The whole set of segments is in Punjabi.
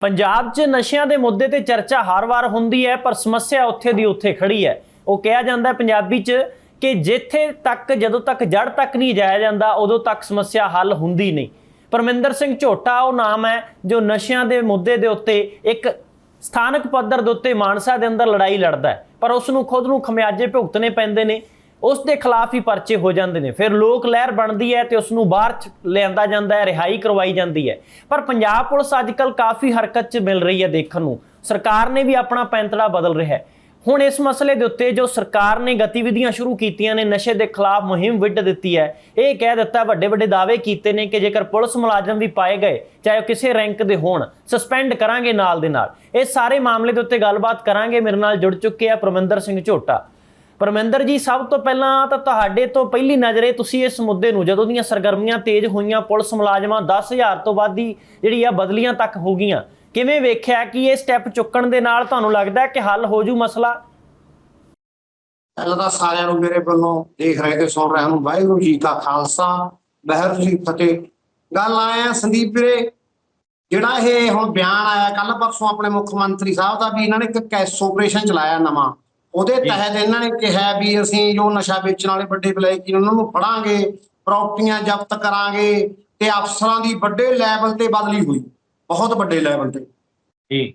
ਪੰਜਾਬ 'ਚ ਨਸ਼ਿਆਂ ਦੇ ਮੁੱਦੇ ਤੇ ਚਰਚਾ ਹਰ ਵਾਰ ਹੁੰਦੀ ਹੈ, ਪਰ ਸਮੱਸਿਆ ਉੱਥੇ ਦੀ ਉੱਥੇ ਖੜੀ ਹੈ। ਉਹ ਕਿਹਾ ਜਾਂਦਾ ਹੈ ਪੰਜਾਬੀ 'ਚ ਕਿ ਜਿੱਥੇ ਤੱਕ, ਜਦੋਂ ਤੱਕ ਜੜ ਤੱਕ ਨਹੀਂ ਜਾਇਆ ਜਾਂਦਾ, ਉਦੋਂ ਤੱਕ ਸਮੱਸਿਆ ਹੱਲ ਹੁੰਦੀ ਨਹੀਂ। ਪਰਮਿੰਦਰ ਸਿੰਘ ਝੋਟਾ ਉਹ ਨਾਮ ਹੈ ਜੋ ਨਸ਼ਿਆਂ ਦੇ ਮੁੱਦੇ ਦੇ ਉੱਤੇ ਇੱਕ ਸਥਾਨਕ ਪੱਧਰ ਦੇ ਉੱਤੇ ਮਾਨਸਾ ਦੇ ਅੰਦਰ ਲੜਾਈ ਲੜਦਾ ਹੈ। ਪਰ ਉਸ ਨੂੰ ਖੁਦ ਨੂੰ ਖਮਿਆਜੇ ਭੁਗਤਣੇ ਪੈਂਦੇ ਨੇ। ਉਸ ਦੇ ਖਿਲਾਫ ਹੀ ਪਰਚੇ ਹੋ ਜਾਂਦੇ ਨੇ। ਫਿਰ ਲੋਕ ਲਹਿਰ ਬਣਦੀ ਹੈ ਤੇ ਉਸ ਨੂੰ ਬਾਹਰ ਲਿਆਂਦਾ ਜਾਂਦਾ ਹੈ, ਰਿਹਾਈ ਕਰਵਾਈ ਜਾਂਦੀ ਹੈ। ਪਰ ਪੰਜਾਬ ਪੁਲਿਸ ਅੱਜਕੱਲ ਕਾਫੀ ਹਰਕਤ 'ਚ ਮਿਲ ਰਹੀ ਹੈ ਦੇਖਣ ਨੂੰ। ਸਰਕਾਰ ਨੇ ਵੀ ਆਪਣਾ ਪੈਂਤੜਾ ਬਦਲ ਰਿਹਾ ਹੈ। ਹੁਣ ਇਸ ਮਸਲੇ ਦੇ ਉੱਤੇ ਜੋ ਸਰਕਾਰ ਨੇ ਗਤੀਵਿਧੀਆਂ ਸ਼ੁਰੂ ਕੀਤੀਆਂ ਨੇ, ਨਸ਼ੇ ਦੇ ਖਿਲਾਫ ਮੁਹਿੰਮ ਵਿੱਢ ਦਿੱਤੀ ਹੈ, ਇਹ ਕਹਿ ਦਿੱਤਾ ਵੱਡੇ ਵੱਡੇ ਦਾਅਵੇ ਕੀਤੇ ਨੇ ਕਿ ਜੇਕਰ ਪੁਲਿਸ ਮੁਲਾਜ਼ਮ ਵੀ ਪਾਏ ਗਏ, ਚਾਹੇ ਉਹ ਕਿਸੇ ਰੈਂਕ ਦੇ ਹੋਣ, ਸਸਪੈਂਡ ਕਰਾਂਗੇ ਨਾਲ ਦੇ ਨਾਲ। ਇਹ ਸਾਰੇ ਮਾਮਲੇ ਦੇ ਉੱਤੇ ਗੱਲਬਾਤ ਕਰਾਂਗੇ। ਮੇਰੇ ਨਾਲ ਜੁੜ ਚੁੱਕੇ ਆ ਪ੍ਰਮਿੰਦਰ ਸਿੰਘ ਝੋਟਾ। ਪਰਮਿੰਦਰ ਜੀ, ਸਭ ਤੋਂ ਪਹਿਲਾਂ ਤਾਂ ਤੁਹਾਡੇ ਤੋਂ ਪਹਿਲੀ ਨਜ਼ਰੇ ਤੁਸੀਂ ਇਸ ਮੁੱਦੇ ਨੂੰ, ਜਦੋਂ ਦੀਆਂ ਸਰਗਰਮੀਆਂ ਤੇਜ਼ ਹੋਈਆਂ, ਪੁਲਿਸ ਮੁਲਾਜ਼ਮਾਂ 10000 ਤੋਂ ਵੱਧ ਦੀ ਜਿਹੜੀ ਆ ਬਦਲੀਆਂ ਤੱਕ ਹੋ ਗਈਆਂ। ਕਿਵੇਂ ਵੇਖਿਆ ਕਿ ਇਹ ਸਟੈਪ ਚੁੱਕਣ ਦੇ ਨਾਲ ਤੁਹਾਨੂੰ ਲੱਗਦਾ ਕਿ ਹੱਲ ਹੋ ਜੂ ਮਸਲਾ? ਪਹਿਲਾਂ ਤਾਂ ਸਾਰਿਆਂ ਨੂੰ ਮੇਰੇ ਵੱਲੋਂ ਦੇਖ ਰਹੇ ਤੇ ਸੁਣ ਰਹੇ ਨੂੰ ਵਾਹਿਗੁਰੂ ਜੀ ਕਾ ਖਾਲਸਾ ਵਾਹਿਗੁਰੂ ਜੀ ਫਤਿਹ। ਗੱਲ ਆਇਆ ਸੰਦੀਪ ਵੀਰੇ, ਜਿਹੜਾ ਇਹ ਹੁਣ ਬਿਆਨ ਆਇਆ ਕੱਲ ਪਰਸੋਂ ਆਪਣੇ ਮੁੱਖ ਮੰਤਰੀ ਸਾਹਿਬ ਦਾ ਵੀ ਇਹਨਾਂ ਨੇ ਇੱਕ ਕੈਸ ਆਪਰੇਸ਼ਨ ਚਲਾਇਆ ਨਵਾਂ। ਉਹਦੇ। ਤਹਿਤ ਇਹਨਾਂ ਨੇ ਕਿਹਾ ਵੀ ਅਸੀਂ ਜੋ ਨਸ਼ਾ ਵੇਚਣ ਵਾਲੇ ਵੱਡੇ ਬਲੈਕੀ ਉਹਨਾਂ ਨੂੰ ਫੜਾਂਗੇ ਪ੍ਰਾਪਰਟੀਆਂ ਜ਼ਬਤ ਕਰਾਂਗੇ ਤੇ ਅਫਸਰਾਂ ਦੀ ਵੱਡੇ ਲੈਵਲ ਤੇ ਬਦਲੀ ਹੋਈ ਬਹੁਤ ਵੱਡੇ ਲੈਵਲ ਤੇ। ਜੀ।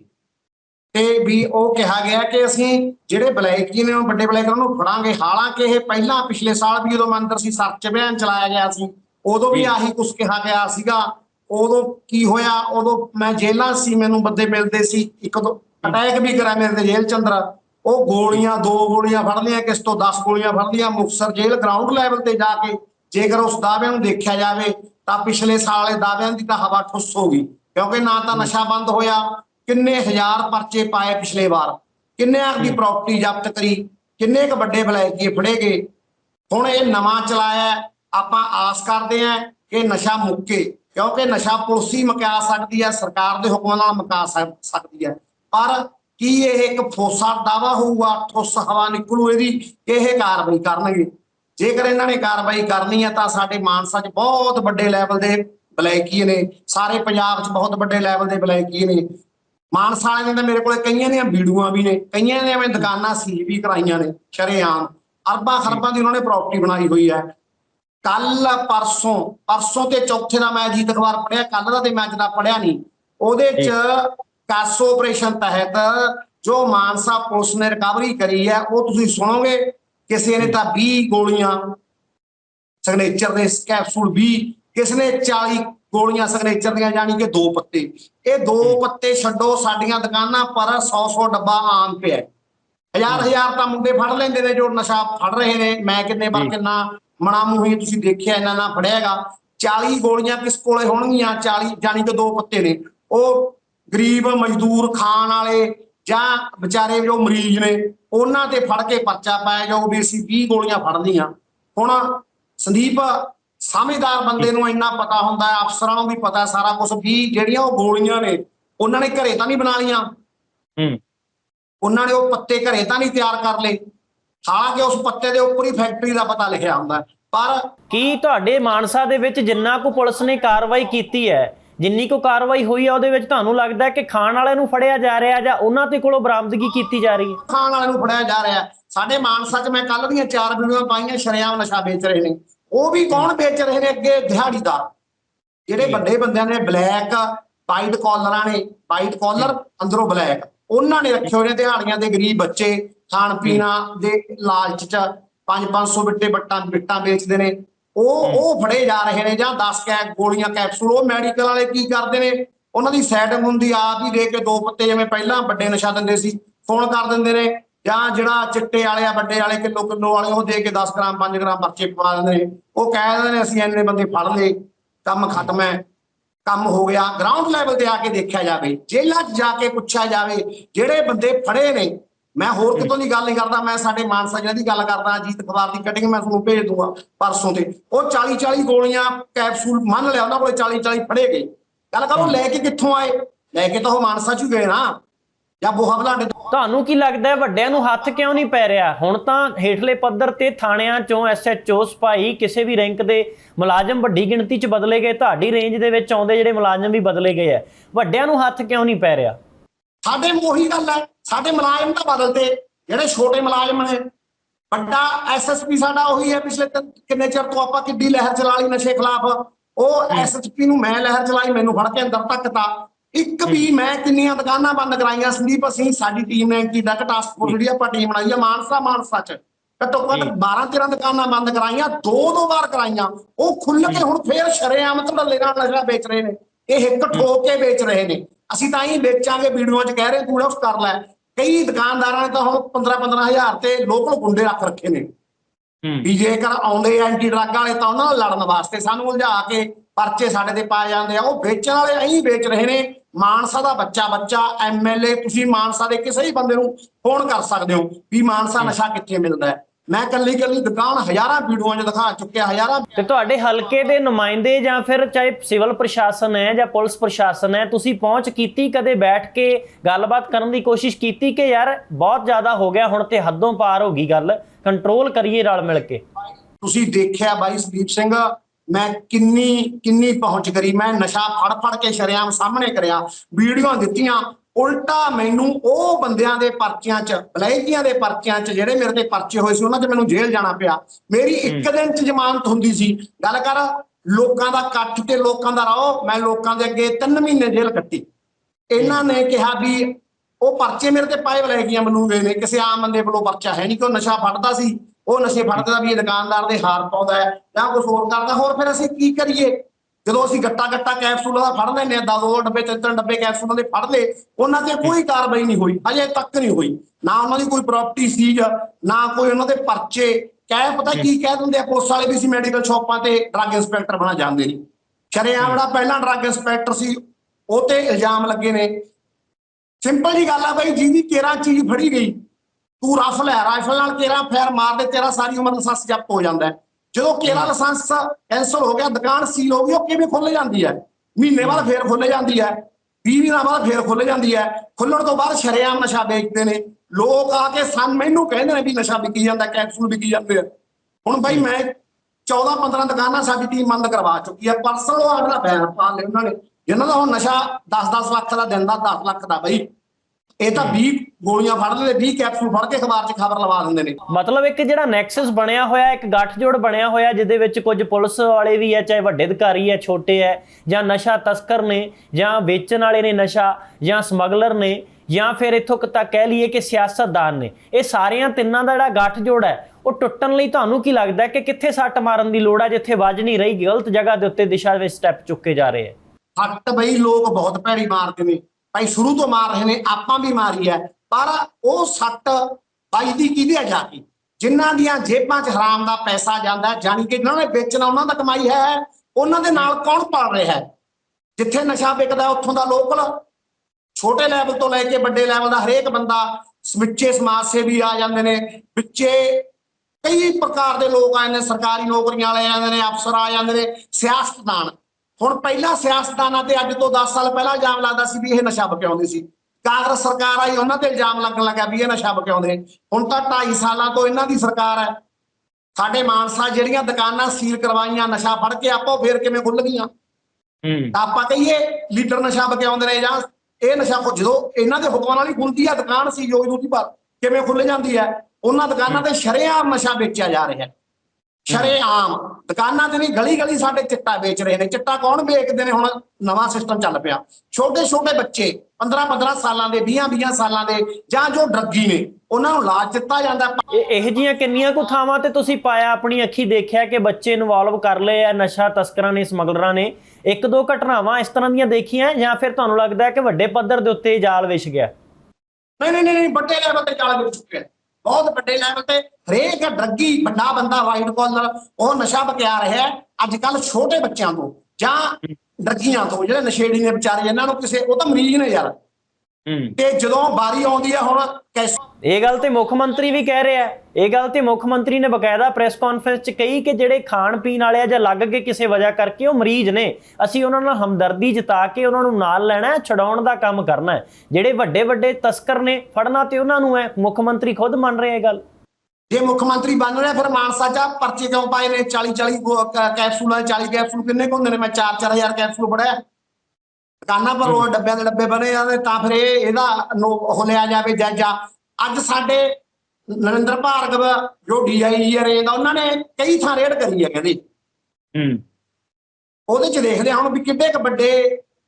ਤੇ ਵੀ ਉਹ ਕਿਹਾ ਗਿਆ ਕਿ ਅਸੀਂ ਜਿਹੜੇ ਬਲੈਕੀ ਨੇ ਉਹ ਵੱਡੇ ਬਲੈਕ ਨੂੰ ਫੜਾਂਗੇ। ਹਾਲਾਂਕਿ ਇਹ ਪਹਿਲਾਂ ਪਿਛਲੇ ਸਾਲ ਵੀ ਜਦੋਂ ਮੈਂ ਅੰਦਰ ਸੀ ਸਰਚ ਅਭਿਆਨ ਚਲਾਇਆ ਗਿਆ ਸੀ ਉਦੋਂ ਵੀ। ਆਹੀ ਕੁਝ ਕਿਹਾ ਗਿਆ ਸੀਗਾ। ਉਦੋਂ ਕੀ ਹੋਇਆ? ਉਦੋਂ ਮੈਂ ਜੇਲ੍ਹਾਂ ਸੀ ਮੈਨੂੰ ਬੰਦੇ ਮਿਲਦੇ ਸੀ। ਇੱਕ ਦੋ ਅਟੈਕ ਵੀ ਕਰਾ ਮੇਰੇ ਤੇ ਜੇਲ੍ਹ ਚ ਅੰਦਰ। ਉਹ ਗੋਲੀਆਂ, ਦੋ ਗੋਲੀਆਂ ਫੜ ਲਈਆਂ ਕਿਸ ਤੋਂ 10 ਗੋਲੀਆਂ ਫੜ ਲਈਆਂ ਮੁਕਤਸਰ ਜੇਲ੍ਹ ਗਰਾਊਂਡ ਲੈਵਲ ਤੇ ਜਾ ਕੇ ਜੇਕਰ ਉਸ ਦਾਅਵੇ ਨੂੰ ਦੇਖਿਆ ਜਾਵੇ ਤਾਂ ਪਿਛਲੇ ਸਾਲ ਇਹ ਦਾਅਵਿਆਂ ਦੀ ਤਾਂ ਹਵਾ ਠੁੱਸ ਹੋ ਗਈ, ਕਿਉਂਕਿ ਨਾ ਤਾਂ ਨਸ਼ਾ ਬੰਦ ਹੋਇਆ, ਕਿੰਨੇ ਹਜ਼ਾਰ ਪਰਚੇ ਪਾਏ ਪਿਛਲੇ ਵਾਰ, ਕਿੰਨੇ ਦੀ ਪ੍ਰਾਪਰਟੀ ਜ਼ਬਤ ਕਰੀ, ਕਿੰਨੇ ਕ ਵੱਡੇ ਬਲੈਕੀ ਫੜੇ ਗਏ। ਹੁਣ ਇਹ ਨਵਾਂ ਚਲਾਇਆ, ਆਪਾਂ ਆਸ ਕਰਦੇ ਹਾਂ ਕਿ ਨਸ਼ਾ ਮੁੱਕੇ, ਕਿਉਂਕਿ ਨਸ਼ਾ ਪੁਲਿਸ ਹੀ ਮੁਕਾ ਸਕਦੀ ਹੈ, ਸਰਕਾਰ ਦੇ ਹੁਕਮਾਂ ਨਾਲ ਮੁਕਾ ਸਕ- ਸਕਦੀ ਹੈ। ਪਰ ਕੀ ਇਹ ਇੱਕ ਫੋਸਾ ਦਾਵਾ ਹੋਊਗਾ? ਠੁੱਸ ਹਵਾ ਨਿਕਲੂ ਇਹਦੀ। ਇਹ ਕਾਰਵਾਈ ਕਰਨਗੇ। ਜੇਕਰ ਇਹਨਾਂ ਨੇ ਕਾਰਵਾਈ ਕਰਨੀ ਹੈ ਤਾਂ ਸਾਡੇ ਮਾਨਸਾ 'ਚ ਬਹੁਤ ਵੱਡੇ ਲੈਵਲ ਦੇ ਬਲੈਕੀ ਨੇ। ਸਾਰੇ ਪੰਜਾਬ 'ਚ ਬਹੁਤ ਵੱਡੇ ਲੈਵਲ ਦੇ ਬਲੈਕੀ ਨੇ। ਮਾਨਸਾ ਵਾਲਿਆਂ ਨੇ ਤਾਂ ਮੇਰੇ ਕੋਲੇ ਕਈਆਂ ਦੀਆਂ ਵੀਡੀਓਆਂ ਵੀ ਨੇ। ਕਈਆਂ ਨੇ ਐਵੇਂ ਦੁਕਾਨਾਂ ਸੀ ਵੀ ਕਰਾਈਆਂ ਨੇ। ਸ਼ਰੇਆਮ। ਅਰਬਾਂ ਖਰਬਾਂ ਦੀ ਉਹਨਾਂ ਨੇ ਪ੍ਰਾਪਰਟੀ ਬਣਾਈ ਹੋਈ ਹੈ। ਕੱਲ ਪਰਸੋਂ। ਪਰਸੋਂ ਤੇ ਚੌਥੇ ਦਾ ਮੈਂ ਅਜੀਤ ਅਖਬਾਰ ਪੜਿਆ ਕੱਲ ਦਾ ਤੇ ਮੈਂ ਅੱਜ ਦਾ ਪੜਿਆ ਨਹੀਂ। ਉਹਦੇ ਚ ਕਾਸੋ ਆਪਰੇਸ਼ਨ ਤਹਿਤ ਜੋ ਮਾਨਸਾ ਪੁਲਿਸ ਨੇ ਰਿਕਵਰੀ ਕਰੀ ਹੈ ਉਹ ਤੁਸੀਂ ਸੁਣੋਗੇ। ਕਿਸੇ ਨੇ ਤਾਂ 20 ਗੋਲੀਆਂ ਸਿਗਨੇਚਰ ਦੇ ਕੈਪਸੂਲ 20 ਕਿਸ ਨੇ 40 ਗੋਲੀਆਂ ਸਿਗਨੇਚਰ ਦੀਆਂ ਜਾਣੀ ਕਿ ਦੋ ਪੱਤੇ। ਇਹ ਦੋ ਪੱਤੇ ਛੱਡੋ ਸਾਡੀਆਂ ਦੁਕਾਨਾਂ ਪਰ 100 100 ਡੱਬਾ ਆਮ ਪਿਆ। ਹਜ਼ਾਰ ਹਜ਼ਾਰ ਤਾਂ ਮੁੰਡੇ ਫੜ ਲੈਂਦੇ ਨੇ ਜੋ ਨਸ਼ਾ ਫੜ ਰਹੇ ਨੇ। ਮੈਂ ਕਿੰਨੇ ਵਾਰ। ਕਿੰਨਾ ਮਣਾ ਮੂਹੀ ਤੁਸੀਂ ਦੇਖਿਆ ਇਹਨਾਂ ਨਾਲ ਫੜਿਆਗਾ 40 ਗੋਲੀਆਂ ਕਿਸ ਕੋਲੇ ਹੋਣਗੀਆਂ? 40 ਜਾਣੀ ਕਿ ਦੋ ਪੱਤੇ ਨੇ। ਉਹ ਗਰੀਬ ਮਜ਼ਦੂਰ ਖਾਣ ਵਾਲੇ ਜਾਂ ਵਿਚਾਰੇ ਜੋ ਮਰੀਜ਼ ਨੇ ਉਹਨਾਂ ਤੇ ਫੜ ਕੇ ਪਰਚਾ ਪਾਇਆ ਜਾਊ ਵੀ ਅਸੀਂ 20 ਗੋਲੀਆਂ ਫੜਨੀਆਂ। ਹੁਣ ਸੰਦੀਪ ਸਮਝਦਾਰ ਬੰਦੇ ਨੂੰ ਇੰਨਾ ਪਤਾ ਹੁੰਦਾ ਹੈ ਅਫਸਰਾਂ ਨੂੰ ਵੀ ਪਤਾ ਸਾਰਾ ਕੁਝ ਵੀ ਜਿਹੜੀਆਂ ਉਹ ਗੋਲੀਆਂ ਨੇ ਉਹਨਾਂ ਨੇ ਘਰੇ ਤਾਂ ਨਹੀਂ ਬਣਾ ਲੀਆਂ ਹੂੰ। ਉਹਨਾਂ ਨੇ ਉਹ ਪੱਤੇ ਘਰੇ ਤਾਂ ਨਹੀਂ ਤਿਆਰ ਕਰ ਲਏ। ਹਾਲਾਂਕਿ ਉਸ ਪੱਤੇ ਦੇ ਉੱਪਰ ਹੀ ਫੈਕਟਰੀ ਦਾ ਪਤਾ ਲਿਖਿਆ ਹੁੰਦਾ। ਪਰ ਕੀ ਤੁਹਾਡੇ ਮਾਨਸਾ ਦੇ ਵਿੱਚ ਜਿੰਨਾ ਕੁ ਪੁਲਿਸ ਨੇ ਕਾਰਵਾਈ ਕੀਤੀ ਹੈ ਜਿੰਨੀ ਕੁ ਕਾਰਵਾਈ ਹੋਈ ਹੈ ਉਹਦੇ ਵਿੱਚ ਤੁਹਾਨੂੰ ਲੱਗਦਾ ਕਿ ਖਾਣ ਵਾਲਿਆਂ ਨੂੰ ਫੜਿਆ ਜਾ ਰਿਹਾ ਜਾਂ ਉਹਨਾਂ ਦੇ ਕੋਲੋਂ ਬਰਾਮਦਗੀ ਕੀਤੀ ਜਾ ਰਹੀ ਹੈ? ਖਾਣ ਵਾਲੇ ਨੂੰ ਫੜਿਆ ਜਾ ਰਿਹਾ। ਸਾਡੇ ਮਾਨਸਾ 'ਚ ਮੈਂ ਕੱਲ ਦੀਆਂ ਚਾਰ ਵੀਡੀਓ ਪਾਈਆਂ ਸ਼ਰੇਆਮ ਨਸ਼ਾ ਵੇਚ ਰਹੇ ਨੇ। ਉਹ ਵੀ ਕੌਣ ਵੇਚ ਰਹੇ ਨੇ ਅੱਗੇ ਦਿਹਾੜੀਦਾਰ? ਜਿਹੜੇ। ਵੱਡੇ ਬੰਦਿਆਂ ਨੇ ਬਲੈਕ ਵਾਈਟ ਕਾਲਰਾਂ ਨੇ ਵਾਈਟ ਕਾਲਰ ਅੰਦਰੋਂ ਬਲੈਕ। ਉਹਨਾਂ ਨੇ ਰੱਖੇ ਹੋਏ ਨੇ ਦਿਹਾੜੀਆਂ ਦੇ ਗਰੀਬ ਬੱਚੇ ਖਾਣ ਪੀਣਾ ਦੇ ਲਾਲਚ 'ਚ 5-500 ਬਿੱਟੇ ਬੱਟਾਂ ਬਿੱਟਾਂ ਵੇਚਦੇ ਨੇ। ਉਹ। ਉਹ ਫੜੇ ਜਾ ਰਹੇ ਨੇ ਜਾਂ 10 ਕੈ ਗੋਲੀਆਂ ਕੈਪਸੂਲ ਉਹ ਮੈਡੀਕਲ ਵਾਲੇ ਕੀ ਕਰਦੇ ਨੇ? ਉਹਨਾਂ ਦੀ ਸੈਟਿੰਗ ਹੁੰਦੀ ਆਪ ਹੀ ਦੇ ਕੇ ਦੋ ਪੱਤੇ ਜਿਵੇਂ ਪਹਿਲਾਂ ਵੱਡੇ ਨਸ਼ਾ ਦਿੰਦੇ ਸੀ ਫੋਨ ਕਰ ਦਿੰਦੇ ਨੇ। ਜਾਂ ਜਿਹੜਾ ਚਿੱਟੇ ਵਾਲੇ ਆ ਵੱਡੇ ਵਾਲੇ ਕਿਲੋ ਕਿਲੋ ਵਾਲੇ ਉਹ ਦੇ ਕੇ 10 ਗ੍ਰਾਮ 5 ਗ੍ਰਾਮ ਪਰਚੇ ਪਵਾ ਦਿੰਦੇ ਨੇ। ਉਹ ਕਹਿ ਦਿੰਦੇ ਨੇ ਅਸੀਂ ਇੰਨੇ ਬੰਦੇ ਫੜ ਲਏ ਕੰਮ ਖਤਮ ਹੈ ਕੰਮ ਹੋ ਗਿਆ। ਗਰਾਊਂਡ ਲੈਵਲ ਤੇ ਆ ਕੇ ਦੇਖਿਆ ਜਾਵੇ ਜੇਲ੍ਹਾਂ 'ਚ ਜਾ ਕੇ ਪੁੱਛਿਆ ਜਾਵੇ ਜਿਹੜੇ ਬੰਦੇ ਫੜੇ ਨੇ ਮੈਂ ਹੋਰ ਕਿਤੋਂ ਦੀ ਗੱਲ ਨਹੀਂ ਕਰਦਾ ਮੈਂ ਸਾਡੇ ਮਾਨਸਾ ਜ਼ਿਲ੍ਹੇ ਦੀ ਗੱਲ ਕਰਦਾ ਅਜੀਤ ਅਖਬਾਰ ਦੀ ਕਟਿੰਗ ਮੈਂ ਤੁਹਾਨੂੰ ਭੇਜ ਦੂੰਗਾ ਪਰਸੋਂ ਤੇ। ਉਹ 40 40 ਗੋਲੀਆਂ ਕੈਪਸੂਲ ਮੰਨ ਲਿਆ ਉਹਨਾਂ ਕੋਲੇ 40 40 ਫੜੇ ਗਏ। ਗੱਲ ਕਰੋ ਲੈ ਕੇ ਕਿੱਥੋਂ ਆਏ? ਲੈ ਕੇ ਤਾਂ ਉਹ ਮਾਨਸਾ 'ਚ ਗਏ ਨਾ। ਜਾਂ ਬੋਹਾ ਬਲਾਡੇ ਤੁਹਾਨੂੰ ਕੀ ਲੱਗਦਾ ਹੈ ਵੱਡਿਆਂ ਨੂੰ ਹੱਥ ਕਿਉਂ ਨਹੀਂ ਪੈ ਰਿਹਾ? ਹੁਣ ਤਾਂ ਹੇਠਲੇ ਪੱਧਰ ਤੇ ਥਾਣਿਆਂ ਚੋਂ ਐਸਐਚਓ ਸਿਪਾਹੀ ਕਿਸੇ ਵੀ ਰੈਂਕ ਦੇ ਮੁਲਾਜ਼ਮ ਵੱਡੀ ਗਿਣਤੀ 'ਚ ਬਦਲੇ ਗਏ ਤੁਹਾਡੀ ਰੇਂਜ ਦੇ ਵਿੱਚ ਆਉਂਦੇ ਜਿਹੜੇ ਮੁਲਾਜ਼ਮ ਵੀ ਬਦਲੇ ਗਏ ਆ ਵੱਡਿਆਂ ਨੂੰ ਹੱਥ ਕਿਉਂ ਨਹੀਂ ਪੈ ਰਿਹਾ? ਸਾਡੇ ਉਹੀ ਗੱਲ ਹੈ ਸਾਡੇ ਮੁਲਾਜ਼ਮ ਤਾਂ ਬਦਲਦੇ ਜਿਹੜੇ ਛੋਟੇ ਮੁਲਾਜ਼ਮ ਨੇ। ਵੱਡਾ ਐਸਐਸਪੀ ਸਾਡਾ ਉਹੀ ਹੈ ਪਿਛਲੇ ਕਿੰਨੇ ਚਿਰ ਤੋਂ ਆਪਾਂ ਕਿੱਡੀ ਲਹਿਰ ਚਲਾ ਲਈ ਨਸ਼ੇ ਖਿਲਾਫ। ਉਹ ਐਸਐਸਪੀ ਨੂੰ ਮੈਂ ਲਹਿਰ ਚਲਾਈ ਮੈਨੂੰ ਫੜ ਕੇ ਅੰਦਰ ਤੱਕ ਤਾ ਇੱਕ ਵੀ ਮੈਂ ਕਿੰਨੀਆਂ ਦੁਕਾਨਾਂ ਬੰਦ ਕਰਾਈਆਂ ਸੰਦੀਪ ਅਸੀਂ ਸਾਡੀ ਟੀਮ ਨੇ ਕੀ ਡਕ ਟਾਸਕ ਫੋਰਸ ਜਿਹੜੀ ਆਪਾਂ ਟੀਮ ਬਣਾਈ ਆ ਮਾਨਸਾ ਮਾਨਸਾ ਚ। ਘੱਟੋ ਘੱਟ 12 13 ਦੁਕਾਨਾਂ ਬੰਦ ਕਰਾਈਆਂ ਦੋ ਦੋ ਵਾਰ ਕਰਾਈਆਂ। ਉਹ ਖੁੱਲ ਕੇ ਹੁਣ ਫੇਰ ਸ਼ਰੇਆਮ ਧੜੱਲੇ ਨਾਲ ਨਸ਼ਾ ਵੇਚ ਰਹੇ ਨੇ। ਇਹ ਹਿੱਕ ਠੋਕ ਕੇ ਵੇਚ ਰਹੇ ਨੇ। ਅਸੀਂ ਤਾਂ ਹੀ ਵੇਚਾਂਗੇ ਵੀਡੀਓ 'ਚ ਕਹਿ ਰਹੇ ਉਸ ਕਰ ਲੈ। ਕਈ ਦੁਕਾਨਦਾਰਾਂ ਨੇ ਤਾਂ ਹੁਣ 15 15000 ਤੇ ਲੋਕਲ ਗੁੰਡੇ ਰੱਖ ਰੱਖੇ ਨੇ। ਵੀ ਜੇਕਰ ਆਉਂਦੇ ਐਂਟੀ ਡਰੱਗ ਵਾਲੇ ਤਾਂ ਉਹਨਾਂ ਨਾਲ ਲੜਨ ਵਾਸਤੇ ਸਾਨੂੰ ਉਲਝਾ ਕੇ ਪਰਚੇ ਸਾਡੇ ਤੇ ਪਾਏ ਜਾਂਦੇ ਆ। ਉਹ ਵੇਚਣ ਵਾਲੇ ਐਂ ਵੇਚ ਰਹੇ ਨੇ। ਮਾਨਸਾ ਦਾ ਬੱਚਾ ਬੱਚਾ ਐਮਐਲਏ ਤੁਸੀਂ ਮਾਨਸਾ ਦੇ ਕਿਸੇ ਹੀ ਬੰਦੇ ਨੂੰ ਫੋਨ ਕਰ ਸਕਦੇ ਹੋ ਵੀ ਮਾਨਸਾ ਨਸ਼ਾ ਕਿੱਥੇ ਮਿਲਦਾ ਹੈ। ਮੈਂ ਕੱਲੀ ਕੱਲੀ ਦੁਕਾਨ ਹਜ਼ਾਰਾਂ ਵੀਡੀਓਆਂ 'ਚ ਦਿਖਾ ਚੁੱਕਿਆ ਹਜ਼ਾਰਾਂ ਤੇ ਤੁਹਾਡੇ ਹਲਕੇ ਦੇ ਨੁਮਾਇੰਦੇ ਜਾਂ ਫਿਰ ਚਾਹੇ ਸਿਵਲ ਪ੍ਰਸ਼ਾਸਨ ਹੈ ਜਾਂ ਪੁਲਿਸ ਪ੍ਰਸ਼ਾਸਨ ਹੈ ਤੁਸੀਂ ਪਹੁੰਚ ਕੀਤੀ ਕਦੇ ਬੈਠ ਕੇ ਗੱਲਬਾਤ ਕਰਨ ਦੀ ਕੋਸ਼ਿਸ਼ ਕੀਤੀ ਕਿ ਯਾਰ ਬਹੁਤ ਜ਼ਿਆਦਾ ਹੋ ਗਿਆ ਹੁਣ ਤੇ ਹੱਦੋਂ ਪਾਰ ਹੋ ਗਈ ਗੱਲ ਕੰਟਰੋਲ ਕਰੀਏ ਰਲ ਮਿਲ ਕੇ? ਤੁਸੀਂ ਦੇਖਿਆ ਬਾਈ ਸੰਦੀਪ ਸਿੰਘ ਮੈਂ ਕਿੰਨੀ ਕਿੰਨੀ ਪਹੁੰਚ ਕਰੀ ਮੈਂ ਨਸ਼ਾ ਫੜ ਫੜ ਕੇ ਸ਼ਰੇਆਮ ਸਾਹਮਣੇ ਕਰਿਆ ਵੀਡੀਓ ਦਿੱਤੀਆਂ ਉਲਟਾ ਮੈਨੂੰ ਉਹ ਬੰਦਿਆਂ ਦੇ ਪਰਚਿਆਂ 'ਚ ਬਲੈਕੀਆਂ ਦੇ ਪਰਚਿਆਂ 'ਚ ਜਿਹੜੇ ਮੇਰੇ ਤੇ ਪਰਚੇ ਹੋਏ ਸੀ ਉਹਨਾਂ 'ਚ ਮੈਨੂੰ ਜੇਲ੍ਹ ਜਾਣਾ ਪਿਆ। ਮੇਰੀ ਇੱਕ ਦਿਨ 'ਚ ਜ਼ਮਾਨਤ ਹੁੰਦੀ ਸੀ। ਗੱਲ ਕਰ ਲੋਕਾਂ ਦਾ ਇਕੱਠ ਤੇ ਲੋਕਾਂ ਦਾ ਰਾਹ ਮੈਂ ਲੋਕਾਂ ਦੇ ਅੱਗੇ 3 ਮਹੀਨੇ ਜੇਲ੍ਹ ਕੱਟੀ। ਇਹਨਾਂ ਨੇ ਕਿਹਾ ਵੀ ਉਹ ਪਰਚੇ ਮੇਰੇ ਤੇ ਪਾਏ ਗਈਆਂ ਮੈਨੂੰ ਗਏ ਨੇ ਕਿਸੇ ਆਮ ਬੰਦੇ ਵੱਲੋਂ ਪਰਚਾ ਹੈ ਨਹੀਂ ਕਿ ਉਹ ਨਸ਼ਾ ਫੜਦਾ ਸੀ। ਉਹ ਨਸ਼ੇ ਫੜਦਾ ਵੀ ਇਹ ਦੁਕਾਨਦਾਰ ਦੇ ਹਾਰ ਪਾਉਂਦਾ ਹੈ ਜਾਂ ਕੁਝ ਹੋਰ ਕਰਦਾ। ਹੋਰ ਫਿਰ ਅਸੀਂ ਕੀ ਕਰੀਏ? ਜਦੋਂ ਅਸੀਂ ਗੱਟਾ ਗੱਟਾ ਕੈਪਸੂਲਾਂ ਦਾ ਫੜ ਲੈਂਦੇ ਆ ਦਾ ਦੋ ਡੱਬੇ ਤਿੰਨ ਤਿੰਨ ਡੱਬੇ ਕੈਪਸੂਲਾਂ ਦੇ ਫੜ ਲਏ ਉਹਨਾਂ ਤੇ ਕੋਈ ਕਾਰਵਾਈ ਨਹੀਂ ਹੋਈ ਅਜੇ ਤੱਕ ਨਹੀਂ ਹੋਈ। ਨਾ ਉਹਨਾਂ ਦੀ ਕੋਈ ਪ੍ਰਾਪਰਟੀ ਸੀਜ਼ ਨਾ ਕੋਈ ਉਹਨਾਂ ਦੇ ਪਰਚੇ। ਕਹਿ ਪਤਾ ਕੀ ਕਹਿ ਦਿੰਦੇ ਆ ਪੁਲਿਸ ਵਾਲੇ ਵੀ ਸੀ ਮੈਡੀਕਲ ਸ਼ਾਪਾਂ ਤੇ ਡਰੱਗ ਇੰਸਪੈਕਟਰ ਬਣਾ ਜਾਂਦੇ ਨੇ ਸ਼ਰੇਆਮ ਜਿਹੜਾ ਪਹਿਲਾਂ ਡਰੱਗ ਇੰਸਪੈਕਟਰ ਸੀ ਉਹ ਤੇ ਇਲਜ਼ਾਮ ਲੱਗੇ ਨੇ। ਸਿੰਪਲ ਜੀ ਗੱਲ ਆ ਬਈ ਜਿਹਦੀ ਕੇਰਾ ਚੀਜ਼ ਫੜੀ ਗਈ ਤੂੰ ਰਾਫਲ ਹੈ ਰਾਈਫਲ ਨਾਲ ਕੇਰਾ ਫੈਰ ਮਾਰ ਦੇ ਤੇਰਾ ਸਾਰੀ ਉਮਰ ਲਾਇਸੈਂਸ ਜ਼ਬਤ ਹੋ ਜਾਂਦਾ ਹੈ। ਜਦੋਂ ਕੇਰਾ ਲਾਇਸੈਂਸ ਕੈਂਸਲ ਹੋ ਗਿਆ ਦੁਕਾਨ ਸੀਲ ਹੋ ਗਈ ਉਹ ਕਿਵੇਂ ਖੁੱਲ ਜਾਂਦੀ ਹੈ? ਮਹੀਨੇ ਬਾਅਦ ਫੇਰ ਖੁੱਲ ਜਾਂਦੀ ਹੈ 20 ਦਿਨਾਂ ਬਾਅਦ ਫੇਰ ਖੁੱਲ ਜਾਂਦੀ ਹੈ। ਖੁੱਲਣ ਤੋਂ ਬਾਅਦ ਸ਼ਰੇਆਮ ਨਸ਼ਾ ਵੇਚਦੇ ਨੇ। ਲੋਕ ਆ ਕੇ ਸਨ ਮੈਨੂੰ ਕਹਿੰਦੇ ਨੇ ਵੀ ਨਸ਼ਾ ਵਿਕੀ ਜਾਂਦਾ ਕੈਪਸੂਲ ਵਿਕੀ ਜਾਂਦੇ ਆ। ਹੁਣ ਬਾਈ ਮੈਂ 14 15 ਦੁਕਾਨਾਂ ਸਾਡੀ ਟੀਮ ਬੰਦ ਕਰਵਾ ਚੁੱਕੀ ਹੈ। ਪਰਸਨਲ ਉਹ ਆਪਣਾ ਬੈਨ ਪਾ ਲਿਆ ਉਹਨਾਂ ਨੇ। ਜਿਨ੍ਹਾਂ ਦਾ ਹੁਣ ਨਸ਼ਾ 10-10 ਲੱਖ ਦਾ ਦਿਨ ਦਾ 10 ਲੱਖ ਦਾ ਬਈ। ਇਹ ਤਾਂ 20 ਗੋਲੀਆਂ ਫੜ ਲੈਂਦੇ 20 ਕੈਪਸੂਲ ਫੜ ਕੇ ਅਖਬਾਰ 'ਚ ਖਬਰ ਲਵਾ ਦਿੰਦੇ ਨੇ। ਮਤਲਬ ਇੱਕ ਜਿਹੜਾ ਨੈਕਸਸ ਬਣਿਆ ਹੋਇਆ ਇੱਕ ਗੱਠਜੋੜ ਬਣਿਆ ਹੋਇਆ ਜਿਹਦੇ ਵਿੱਚ ਕੁਝ ਪੁਲਿਸ ਵਾਲੇ ਵੀ ਹੈ ਚਾਹੇ ਵੱਡੇ ਅਧਿਕਾਰੀ ਹੈ ਛੋਟੇ ਹੈ ਜਾਂ ਨਸ਼ਾ ਤਸਕਰ ਨੇ ਜਾਂ ਵੇਚਣ ਵਾਲੇ ਨੇ ਨਸ਼ਾ ਜਾਂ ਸਮਗਲਰ ਨੇ ਜਾਂ ਫਿਰ ਇੱਥੋਂ ਤੱਕ ਕਹਿ ਲਈਏ ਕਿ ਸਿਆਸਤਦਾਨ ਨੇ। ਇਹ ਸਾਰਿਆਂ ਤਿੰਨਾਂ ਦਾ ਜਿਹੜਾ ਗੱਠਜੋੜ ਹੈ ਉਹ ਟੁੱਟਣ ਲਈ ਤੁਹਾਨੂੰ ਕੀ ਲੱਗਦਾ ਕਿ ਕਿੱਥੇ ਸੱਟ ਮਾਰਨ ਦੀ ਲੋੜ ਹੈ ਜਿੱਥੇ ਵੱਜ ਨਹੀਂ ਰਹੀ ਗਲਤ ਜਗ੍ਹਾ ਦੇ ਉੱਤੇ ਦਿਸ਼ਾ ਵਿੱਚ ਸਟੈਪ ਚੁੱਕੇ ਜਾ ਰਹੇ ਹੈ ਹੱਟ ਬਈ ਲੋਕ ਬਹੁਤ ਭੈੜੀ ਮਾਰਦੇ ਨੇ। ਭਾਈ ਸ਼ੁਰੂ ਤੋਂ ਮਾਰ ਰਹੇ ਨੇ ਆਪਾਂ ਵੀ ਮਾਰੀ ਹੈ ਪਰ ਉਹ ਸੱਟ ਵੱਜਦੀ ਕਿਹਦੇ ਆ ਜਾ ਕੇ? ਜਿਨ੍ਹਾਂ ਦੀਆਂ ਜੇਬਾਂ 'ਚ ਹਰਾਮ ਦਾ ਪੈਸਾ ਜਾਂਦਾ ਹੈ, ਜਾਣੀ ਕਿ ਜਿਹਨਾਂ ਨੇ ਵੇਚਣਾ ਉਹਨਾਂ ਦਾ ਕਮਾਈ ਹੈ ਉਹਨਾਂ ਦੇ ਨਾਲ ਕੌਣ ਪਾਲ ਰਿਹਾ ਹੈ? ਜਿੱਥੇ ਨਸ਼ਾ ਵਿਕਦਾ ਉੱਥੋਂ ਦਾ ਲੋਕਲ। ਛੋਟੇ ਲੈਵਲ ਤੋਂ ਲੈ ਕੇ ਵੱਡੇ ਲੈਵਲ ਦਾ ਹਰੇਕ ਬੰਦਾ ਸਮੁੱਚੇ ਸਮਾਜ ਸੇਵੀ ਆ ਜਾਂਦੇ ਨੇ। ਵਿੱਚੇ ਕਈ ਪ੍ਰਕਾਰ ਦੇ ਲੋਕ ਆਏ ਨੇ ਸਰਕਾਰੀ ਨੌਕਰੀਆਂ ਵਾਲੇ ਆਉਂਦੇ ਨੇ ਅਫਸਰ ਆ ਜਾਂਦੇ ਨੇ ਸਿਆਸਤਦਾਨ। ਹੁਣ ਪਹਿਲਾਂ ਸਿਆਸਤਦਾਨਾਂ ਤੇ ਅੱਜ ਤੋਂ 10 ਸਾਲ ਪਹਿਲਾਂ ਇਲਜ਼ਾਮ ਲੱਗਦਾ ਸੀ ਵੀ ਇਹ ਨਸ਼ਾ ਬਕਿਆਉਂਦੇ ਸੀ। ਕਾਂਗਰਸ ਸਰਕਾਰ ਆਈ ਉਹਨਾਂ ਤੇ ਇਲਜ਼ਾਮ ਲੱਗਣ ਲੱਗਾ ਵੀ ਇਹ ਨਸ਼ਾ ਨੇ। ਹੁਣ ਤਾਂ 2.5 ਸਾਲਾਂ ਤੋਂ ਇਹਨਾਂ ਦੀ ਸਰਕਾਰ ਹੈ। ਸਾਡੇ ਮਾਨਸਾ ਜਿਹੜੀਆਂ ਦੁਕਾਨਾਂ ਸੀਲ ਕਰਵਾਈਆਂ ਨਸ਼ਾ ਫੜ ਕੇ ਆਪੋ ਫੇਰ ਕਿਵੇਂ ਖੁੱਲ ਗਈਆਂ ਹੂੰ। ਤਾਂ ਆਪਾਂ ਕਹੀਏ ਲੀਡਰ ਨਸ਼ਾ ਬਕਿਆਉਂਦੇ ਨੇ ਜਾਂ ਇਹ ਨਸ਼ਾ ਜਦੋਂ ਇਹਨਾਂ ਦੇ ਹੁਕਮਾਂ ਨਾਲ ਹੀ ਖੁੱਲਦੀ ਆ? ਦੁਕਾਨ ਸੀ ਜੋਗੀ ਦੂਜੀ ਪਰ ਕਿਵੇਂ ਖੁੱਲ ਜਾਂਦੀ ਹੈ? ਉਹਨਾਂ ਦੁਕਾਨਾਂ ਤੇ ਸ਼ਰੇਆਮ ਨਸ਼ਾ ਵੇਚਿਆ ਜਾ ਰਿਹਾ ਹੈ। ਸ਼ਰੇਆਮ। ਦੁਕਾਨਾਂ ਤੇ ਨਹੀਂ ਗਲੀ ਗਲੀ ਸਾਡੇ ਚਿੱਟਾ ਵੇਚ ਰਹੇ ਨੇ। ਚਿੱਟਾ ਕੌਣ ਵੇਚਦੇ ਨੇ? ਹੁਣ ਨਵਾਂ ਸਿਸਟਮ ਚੱਲ ਪਿਆ। ਛੋਟੇ ਛੋਟੇ ਬੱਚੇ 15 15 ਸਾਲਾਂ ਦੇ 20 20 ਸਾਲਾਂ ਦੇ ਜਾਂ ਜੋ ਡਰੱਗੀ ਨੇ ਉਹਨਾਂ ਨੂੰ ਲਾਜ ਦਿੱਤਾ ਜਾਂਦਾ। ਇਹ ਇਹ ਜੀਆਂ ਕਿੰਨੀਆਂ ਕੁ ਥਾਵਾਂ ਤੇ ਤੁਸੀਂ ਪਾਇਆ ਆਪਣੀ ਅੱਖੀ ਦੇਖਿਆ ਕਿ ਬੱਚੇ ਇਨਵੋਲਵ ਕਰ ਲਏ ਆ ਨਸ਼ਾ ਤਸਕਰਾਂ ਨੇ ਸਮਗਲਰਾਂ ਨੇ। ਇੱਕ ਦੋ ਘਟਨਾਵਾਂ ਇਸ ਤਰ੍ਹਾਂ ਦੀਆਂ ਦੇਖੀਆਂ ਜਾਂ ਫਿਰ ਤੁਹਾਨੂੰ ਲੱਗਦਾ ਕਿ ਵੱਡੇ ਪੱਧਰ ਦੇ ਉੱਤੇ ਜਾਲ ਵਿਛ ਗਿਆ? ਨਹੀਂ ਨਹੀਂ ਨਹੀਂ ਵੱਡੇ ਲੈਵਲ ਤੇ ਚੱਲ ਮਿਲ ਚੁੱਕਿਆ। ਬਹੁਤ ਵੱਡੇ ਲੈਵਲ ਤੇ ਹਰੇਕ ਡਰੱਗੀ ਵੱਡਾ ਬੰਦਾ ਵਾਈਟ ਕਾਲਰ ਉਹ ਨਸ਼ਾ ਬਕਿਆ ਰਿਹਾ ਹੈ ਅੱਜ ਕੱਲ ਛੋਟੇ ਬੱਚਿਆਂ ਤੋਂ ਜਾਂ ਡਰੱਗੀਆਂ ਤੋਂ ਜਿਹੜੇ ਨਸ਼ੇੜੀ ਨੇ ਵਿਚਾਰੇ ਇਹਨਾਂ ਨੂੰ ਕਿਸੇ ਉਹ ਤਾਂ ਮਰੀਜ਼ ਨੇ ਯਾਰ। ਤੇ ਜਦੋਂ ਵਾਰੀ ਆਉਂਦੀ ਹੈ ਹੁਣ ਕੈਸ ਇਹ ਗੱਲ ਤੇ ਮੁੱਖ ਮੰਤਰੀ ਵੀ ਕਹਿ ਰਿਹਾ ਹੈ। ਇਹ ਗੱਲ ਤੇ ਮੁੱਖ ਮੰਤਰੀ ਨੇ ਬਕਾਇਦਾ ਪ੍ਰੈਸ ਕਾਨਫਰੰਸ 'ਚ ਕਹੀ ਕਿ ਜਿਹੜੇ ਖਾਣ ਪੀਣ ਵਾਲੇ ਆ ਜਾਂ ਲੱਗ ਕੇ ਕਿਸੇ ਵਜ੍ਹਾ ਕਰਕੇ ਉਹ ਮਰੀਜ਼ ਨੇ ਅਸੀਂ ਉਹਨਾਂ ਨਾਲ ਹਮਦਰਦੀ ਜਤਾ ਕੇ ਉਹਨਾਂ ਨੂੰ ਨਾਲ ਲੈਣਾ ਛਡਾਉਣ ਦਾ ਕੰਮ ਕਰਨਾ ਹੈ। ਜਿਹੜੇ ਵੱਡੇ ਵੱਡੇ ਤਸਕਰ ਨੇ ਫੜਨਾ ਤੇ ਉਹਨਾਂ ਨੂੰ ਹੈ। ਮੁੱਖ ਮੰਤਰੀ ਖੁਦ ਮੰਨ ਰਿਹਾ ਇਹ ਗੱਲ। ਜੇ ਮੁੱਖ ਮੰਤਰੀ ਬਣ ਰਿਹਾ ਫਿਰ ਮਾਨਸਾ ਚ ਪਰਚੇ ਕਿਉਂ ਪਾਏ ਨੇ? 40 40 ਕੈਪਸੂਲਾਂ 40 ਕੈਪਸੂਲ ਕਿੰਨੇ ਕੁ ਹੁੰਦੇ ਨੇ? ਮੈਂ 4 4000 ਕੈਪਸੂਲ ਫੜਿਆ। ਦੁਕਾਨਾਂ ਪਰ ਉਹ ਡੱਬਿਆਂ ਦੇ ਡੱਬੇ ਬਣੇ ਜਾਂਦੇ ਤਾਂ ਫਿਰ ਇਹ ਇਹਦਾ ਨੋ- ਉਹ ਲਿਆ ਜਾਵੇ ਜਾਇਜ਼ਾ ਅੱਜ ਸਾਡੇ ਨਰਿੰਦਰ ਭਾਰਗਵ ਜੋ ਡੀਆਈਜੀ ਰੇਂਜ ਦਾ ਉਹਨਾਂ ਨੇ ਕਈ ਥਾਂ ਰੇਡ ਕਰੀ ਹੈ ਕਹਿੰਦੇ ਹੂੰ ਉਹਦੇ ਚ ਦੇਖਦੇ ਹਾਂ ਹੁਣ ਵੀ ਕਿੱਡੇ ਕ ਵੱਡੇ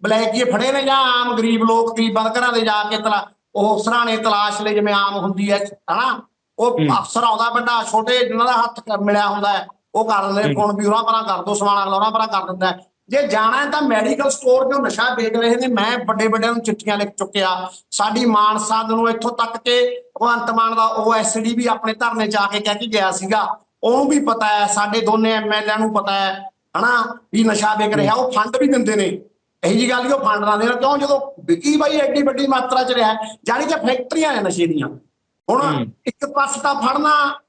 ਬਲੈਕੀਏ ਫੜੇ ਨੇ ਜਾਂ ਆਮ ਗਰੀਬ ਲੋਕ ਗਰੀਬਾਂ ਘਰਾਂ ਦੇ ਜਾ ਕੇ ਤਲਾ ਉਹ ਸਰਾਣੇ ਤਲਾਸ਼ ਲਈ ਜਿਵੇਂ ਆਮ ਹੁੰਦੀ ਹੈ ਹਨਾ ਉਹ। ਅਫਸਰ ਆਉਂਦਾ ਵੱਡਾ ਛੋਟੇ ਜਿਨ੍ਹਾਂ ਦਾ ਹੱਥ ਮਿਲਿਆ ਹੁੰਦਾ ਹੈ ਉਹ ਕਰ ਨੇ ਹੂੰ। ਫੋਨ ਵੀ ਉਹਨਾਂ ਪਰਾਂ ਕਰ ਦੋ ਸਮਾਨ ਅਗਲਾ ਉਹਨਾਂ ਪਰਾਂ ਕਰ ਦਿੰਦਾ। ਜੇ ਜਾਣਾ ਤਾਂ ਮੈਡੀਕਲ ਸਟੋਰ ਤੇ ਉਹ ਨਸ਼ਾ ਵੇਚ ਰਹੇ ਨੇ। ਮੈਂ ਵੱਡੇ ਵੱਡਿਆਂ ਨੂੰ ਚਿੱਠੀਆਂ ਲਿਖ ਚੁੱਕਿਆ। ਸਾਡੀ ਮਾਨਸਾ ਨੂੰ ਇੱਥੋਂ ਤੱਕ ਕਿ ਭਗਵੰਤ ਮਾਨ ਦਾ ਓਐਸਡੀ ਵੀ ਆਪਣੇ ਧਰਨੇ ਚ ਆ ਕੇ ਕਹਿ ਕੇ ਗਿਆ ਸੀਗਾ। ਉਹਨੂੰ ਵੀ ਪਤਾ ਹੈ ਸਾਡੇ ਦੋਨੇ ਐਮਐਲਏ ਨੂੰ ਪਤਾ ਹੈ ਹਨਾ ਵੀ ਨਸ਼ਾ ਵਿਕ ਰਿਹਾ। ਉਹ ਫੰਡ ਵੀ ਦਿੰਦੇ ਨੇ। ਇਹੀ ਜੀ ਗੱਲ ਉਹ ਫੰਡ ਨਾ। ਦੇਣ ਕਿਉਂ? ਜਦੋਂ ਵਿਕੀ ਬਾਈ ਐਡੀ ਵੱਡੀ ਮਾਤਰਾ ਚ ਰਿਹਾ ਜਾਣੀ ਕਿ ਫੈਕਟਰੀਆਂ ਨੇ ਨਸ਼ੇ ਦੀਆਂ। ਹੁਣ। ਇੱਕ ਪਾਸੇ ਤਾਂ ਫੜਨਾ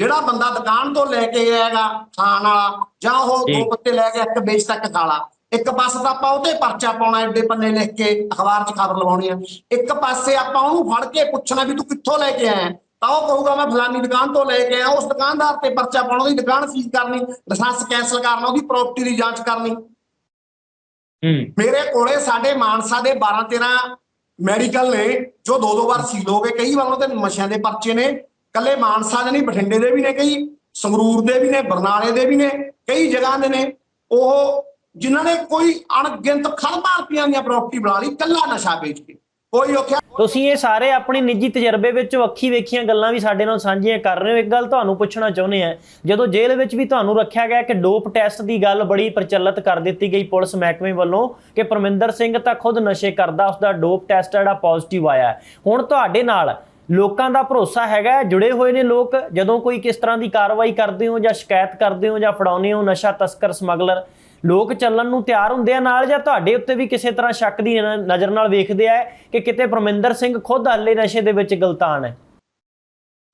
ਜਿਹੜਾ ਬੰਦਾ ਦੁਕਾਨ ਤੋਂ ਲੈ ਕੇ ਆਏਗਾ ਖਾਣ ਵਾਲਾ ਜਾਂ ਉਹ। ਦੋ ਪੱਤੇ ਲੈ ਕੇ ਇੱਕ ਵੇਚ ਤੱਕ ਖਾਲਾ ਇੱਕ ਪਾਸੇ ਤਾਂ ਆਪਾਂ ਉਹਤੇ ਪਰਚਾ ਪਾਉਣਾ ਐਡੇ ਪੰਨੇ ਲਿਖ ਕੇ ਅਖਬਾਰ 'ਚ ਖਬਰ ਲਵਾਉਣੀ ਆ। ਇੱਕ ਪਾਸੇ ਆਪਾਂ ਉਹਨੂੰ ਫੜ ਕੇ ਪੁੱਛਣਾ ਵੀ ਤੂੰ ਕਿੱਥੋਂ ਲੈ ਕੇ ਆਇਆ। ਤਾਂ ਉਹ ਕਹੂਗਾ ਮੈਂ ਫਲਾਨੀ ਦੁਕਾਨ ਤੋਂ ਲੈ ਕੇ ਆਇਆ। ਉਸ ਦੁਕਾਨਦਾਰ ਤੇ ਪਰਚਾ ਪਾਉਣਾ ਉਹਦੀ ਦੁਕਾਨ ਸੀਜ਼ ਕਰਨੀ ਲਾਇਸੈਂਸ ਕੈਂਸਲ ਕਰਨਾ ਉਹਦੀ ਪ੍ਰਾਪਰਟੀ ਦੀ ਜਾਂਚ ਕਰਨੀ। ਹੂੰ। ਮੇਰੇ ਕੋਲੇ ਸਾਡੇ ਮਾਨਸਾ ਦੇ 12 13 ਮੈਡੀਕਲ ਨੇ ਜੋ ਦੋ ਦੋ ਵਾਰ ਸੀਲ ਹੋ ਗਏ। ਕਈ ਵਾਰ ਉਹਨਾਂ ਤੇ ਨਸ਼ਿਆਂ ਦੇ ਪਰਚੇ ਨੇ। ਕੱਲੇ ਮਾਨਸਾ ਦੇ ਨਹੀਂ, ਬਠਿੰਡੇ ਦੇ ਵੀ ਨੇ ਕਈ, ਸੰਗਰੂਰ ਦੇ ਵੀ ਨੇ, ਬਰਨਾਲੇ ਦੇ ਵੀ ਨੇ, ਕਈ ਜਗ੍ਹਾ ਦੇ ਨੇ। ਉਹ ਜਿਨ੍ਹਾਂ ਨੇ ਕੋਈ ਅਣਗਿਣਤ ਖਰਬਾਂ ਰੁਪਈਆਂ ਦੀਆਂ ਪ੍ਰਾਪਰਟੀ ਬਣਾ ਲਈ ਕੱਲਾ ਨਸ਼ਾ ਵੇਚ ਕੇ। ਕੋਈ ਉੱਥੇ ਤੁਸੀਂ ਇਹ ਸਾਰੇ ਆਪਣੀ ਨਿੱਜੀ ਤਜਰਬੇ ਵਿੱਚੋਂ ਅੱਖੀ ਵੇਖੀਆਂ ਗੱਲਾਂ ਵੀ ਸਾਡੇ ਨਾਲ ਸਾਂਝੀਆਂ ਕਰ ਰਹੇ ਹੋ। ਇੱਕ ਗੱਲ ਤੁਹਾਨੂੰ ਪੁੱਛਣਾ ਚਾਹੁੰਦੇ ਆ ਜਦੋਂ ਜੇਲ੍ਹ ਵਿੱਚ ਵੀ ਤੁਹਾਨੂੰ ਰੱਖਿਆ ਗਿਆ ਕਿ ਡੋਪ ਟੈਸਟ ਦੀ ਗੱਲ ਬੜੀ ਪ੍ਰਚਲਿਤ ਕਰ ਦਿੱਤੀ ਗਈ ਪੁਲਿਸ ਮਹਿਕਮੇ ਵੱਲੋਂ ਕਿ ਪਰਮਿੰਦਰ ਸਿੰਘ ਤਾਂ ਖੁਦ ਨਸ਼ੇ ਕਰਦਾ ਉਸ ਦਾ ਡੋਪ ਟੈਸਟ ਜਿਹੜਾ ਪੋਜ਼ਿਟਿਵ ਆਇਆ। ਹੁਣ ਤੁਹਾਡੇ ਨਾਲ ਲੋਕਾਂ ਦਾ ਭਰੋਸਾ ਹੈਗਾ ਜੁੜੇ ਹੋਏ ਨੇ ਲੋਕ ਜਦੋਂ ਕੋਈ ਕਿਸ ਤਰ੍ਹਾਂ ਦੀ ਕਾਰਵਾਈ ਕਰਦੇ ਹੋ ਜਾਂ ਸ਼ਿਕਾਇਤ ਕਰਦੇ ਹੋ ਜਾਂ ਫੜਾਉਂਦੇ ਹੋ ਨਸ਼ਾ ਤਸਕਰ ਸਮਗਲਰ ਲੋਕ ਚੱਲਣ ਨੂੰ ਤਿਆਰ ਹੁੰਦੇ ਆ ਨਾਲ ਜਾਂ ਤੁਹਾਡੇ ਉੱਤੇ ਵੀ ਕਿਸੇ ਤਰ੍ਹਾਂ ਸ਼ੱਕ ਦੀ ਨਜ਼ਰ ਨਾਲ ਵੇਖਦੇ ਆ ਕਿ ਕਿਤੇ ਪਰਮਿੰਦਰ ਸਿੰਘ ਖੁਦ ਹਾਲੇ ਨਸ਼ੇ ਦੇ ਵਿੱਚ ਗਲਤਾਨ ਹੈ?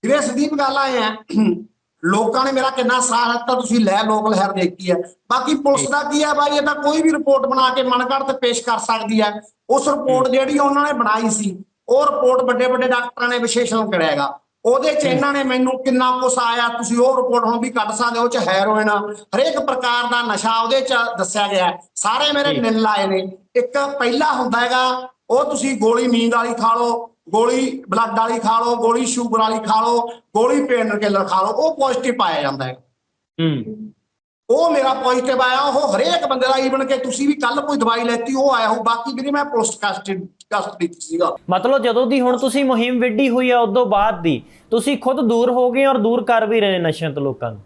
ਵੀਰੇ ਸੰਦੀਪ ਗੱਲ ਆਏ ਆ। ਲੋਕਾਂ ਨੇ ਮੇਰਾ ਕਿੰਨਾ ਸਾਥ ਦਿੱਤਾ ਤੁਸੀਂ ਲੈ ਲੋਕ ਲਹਿਰ ਦੇਖੀ ਹੈ ਬਾਕੀ ਪੁਲਿਸ ਦਾ ਕੀ ਹੈ ਬਾਈ ਇਹ ਤਾਂ ਕੋਈ ਵੀ ਰਿਪੋਰਟ ਬਣਾ ਕੇ ਮਨਗੜ੍ਹ ਤੇ ਪੇਸ਼ ਕਰ ਸਕਦੀ ਹੈ ਉਸ ਰਿਪੋਰਟ ਜਿਹੜੀ ਉਹਨਾਂ ਨੇ ਬਣਾਈ ਸੀ। ਉਹ ਰਿਪੋਰਟ ਵੱਡੇ ਵੱਡੇ ਡਾਕਟਰਾਂ ਨੇ ਵਿਸ਼ੇਸ਼ਣ ਕਰਿਆ ਹੈਗਾ। ਉਹਦੇ ਚ ਇਹਨਾਂ ਨੇ ਮੈਨੂੰ ਕਿੰਨਾ ਕੁਛ ਆਇਆ ਤੁਸੀਂ ਉਹ ਰਿਪੋਰਟ ਹੁਣ ਵੀ ਕੱਢ ਸਕਦੇ ਹੋ ਉਹ ਚ ਹੈਰੋਇਨ ਹਰੇਕ ਪ੍ਰਕਾਰ ਦਾ ਨਸ਼ਾ ਉਹਦੇ ਚ ਦੱਸਿਆ ਗਿਆ। ਸਾਰੇ ਮੇਰੇ। ਨਿਲ ਆਏ ਨੇ। ਇੱਕ ਪਹਿਲਾ ਹੁੰਦਾ ਹੈਗਾ ਉਹ ਤੁਸੀਂ ਗੋਲੀ ਨੀਂਦ ਵਾਲੀ ਖਾ ਲਓ ਗੋਲੀ ਬਲੱਡ ਵਾਲੀ ਖਾ ਲਓ ਗੋਲੀ ਸ਼ੂਗਰ ਵਾਲੀ ਖਾ ਲਓ ਗੋਲੀ ਪੇਨ ਕਿਲਰ ਖਾ ਲਓ ਉਹ ਪੋਜ਼ਿਟਿਵ ਪਾਇਆ ਜਾਂਦਾ ਹੈ। ਹੂੰ। ਉਹ ਮੇਰਾ ਪੋਜ਼ਿਟਿਵ ਆਇਆ ਉਹ ਹਰੇਕ ਬੰਦੇ ਦਾ ਈਵਨ ਕਿ ਤੁਸੀਂ ਵੀ ਕੱਲ ਕੋਈ ਦਵਾਈ ਲੈਤੀ ਉਹ ਆਇਆ ਹੋ ਬਾਕੀ ਵੀਰੇ ਮੈਂ ਪੁਲਿਸ ਕਸਟਡੀ ਕਸਟਡੀ ਸੀਗਾ। ਮਤਲਬ ਜਦੋਂ ਦੀ ਹੁਣ ਤੁਸੀਂ ਮੁਹਿੰਮ ਵਿੱਢੀ ਹੋਈ ਆ ਉਦੋਂ ਬਾਅਦ ਦੀ ਤੁਸੀਂ ਖੁਦ ਦੂਰ ਹੋ ਗਏ ਔਰ ਦੂਰ ਕਰ ਵੀ ਰਹੇ ਨਸ਼ਿਆਂ ਤੋਂ ਲੋਕਾਂ ਨੂੰ?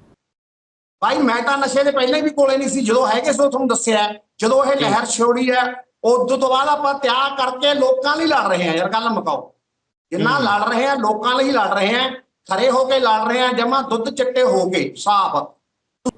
ਭਾਈ ਮੈਂ ਤਾਂ ਨਸ਼ੇ ਦੇ ਪਹਿਲੇ ਵੀ ਕੋਲੇ ਨਹੀਂ ਸੀ ਜਦੋਂ ਹੈਗੇ ਸੋ ਤੁਹਾਨੂੰ ਦੱਸਿਆ। ਜਦੋਂ ਇਹ ਲਹਿਰ ਛੋੜੀ ਹੈ ਉਦੋਂ ਤੋਂ ਬਾਅਦ ਆਪਾਂ ਤਿਆਗ ਕਰਕੇ ਲੋਕਾਂ ਲਈ ਲੜ ਰਹੇ ਹਾਂ। ਯਾਰ ਗੱਲ ਮੁਕਾਓ। ਜਿੰਨਾ। ਲੜ ਰਹੇ ਹਾਂ ਲੋਕਾਂ ਲਈ ਲੜ ਰਹੇ ਹਾਂ ਖਰੇ ਹੋ ਕੇ ਲੜ ਰਹੇ ਹਾਂ ਜਮਾ ਦੁੱਧ ਚਿੱਟੇ ਹੋ ਕੇ ਸਾਫ਼।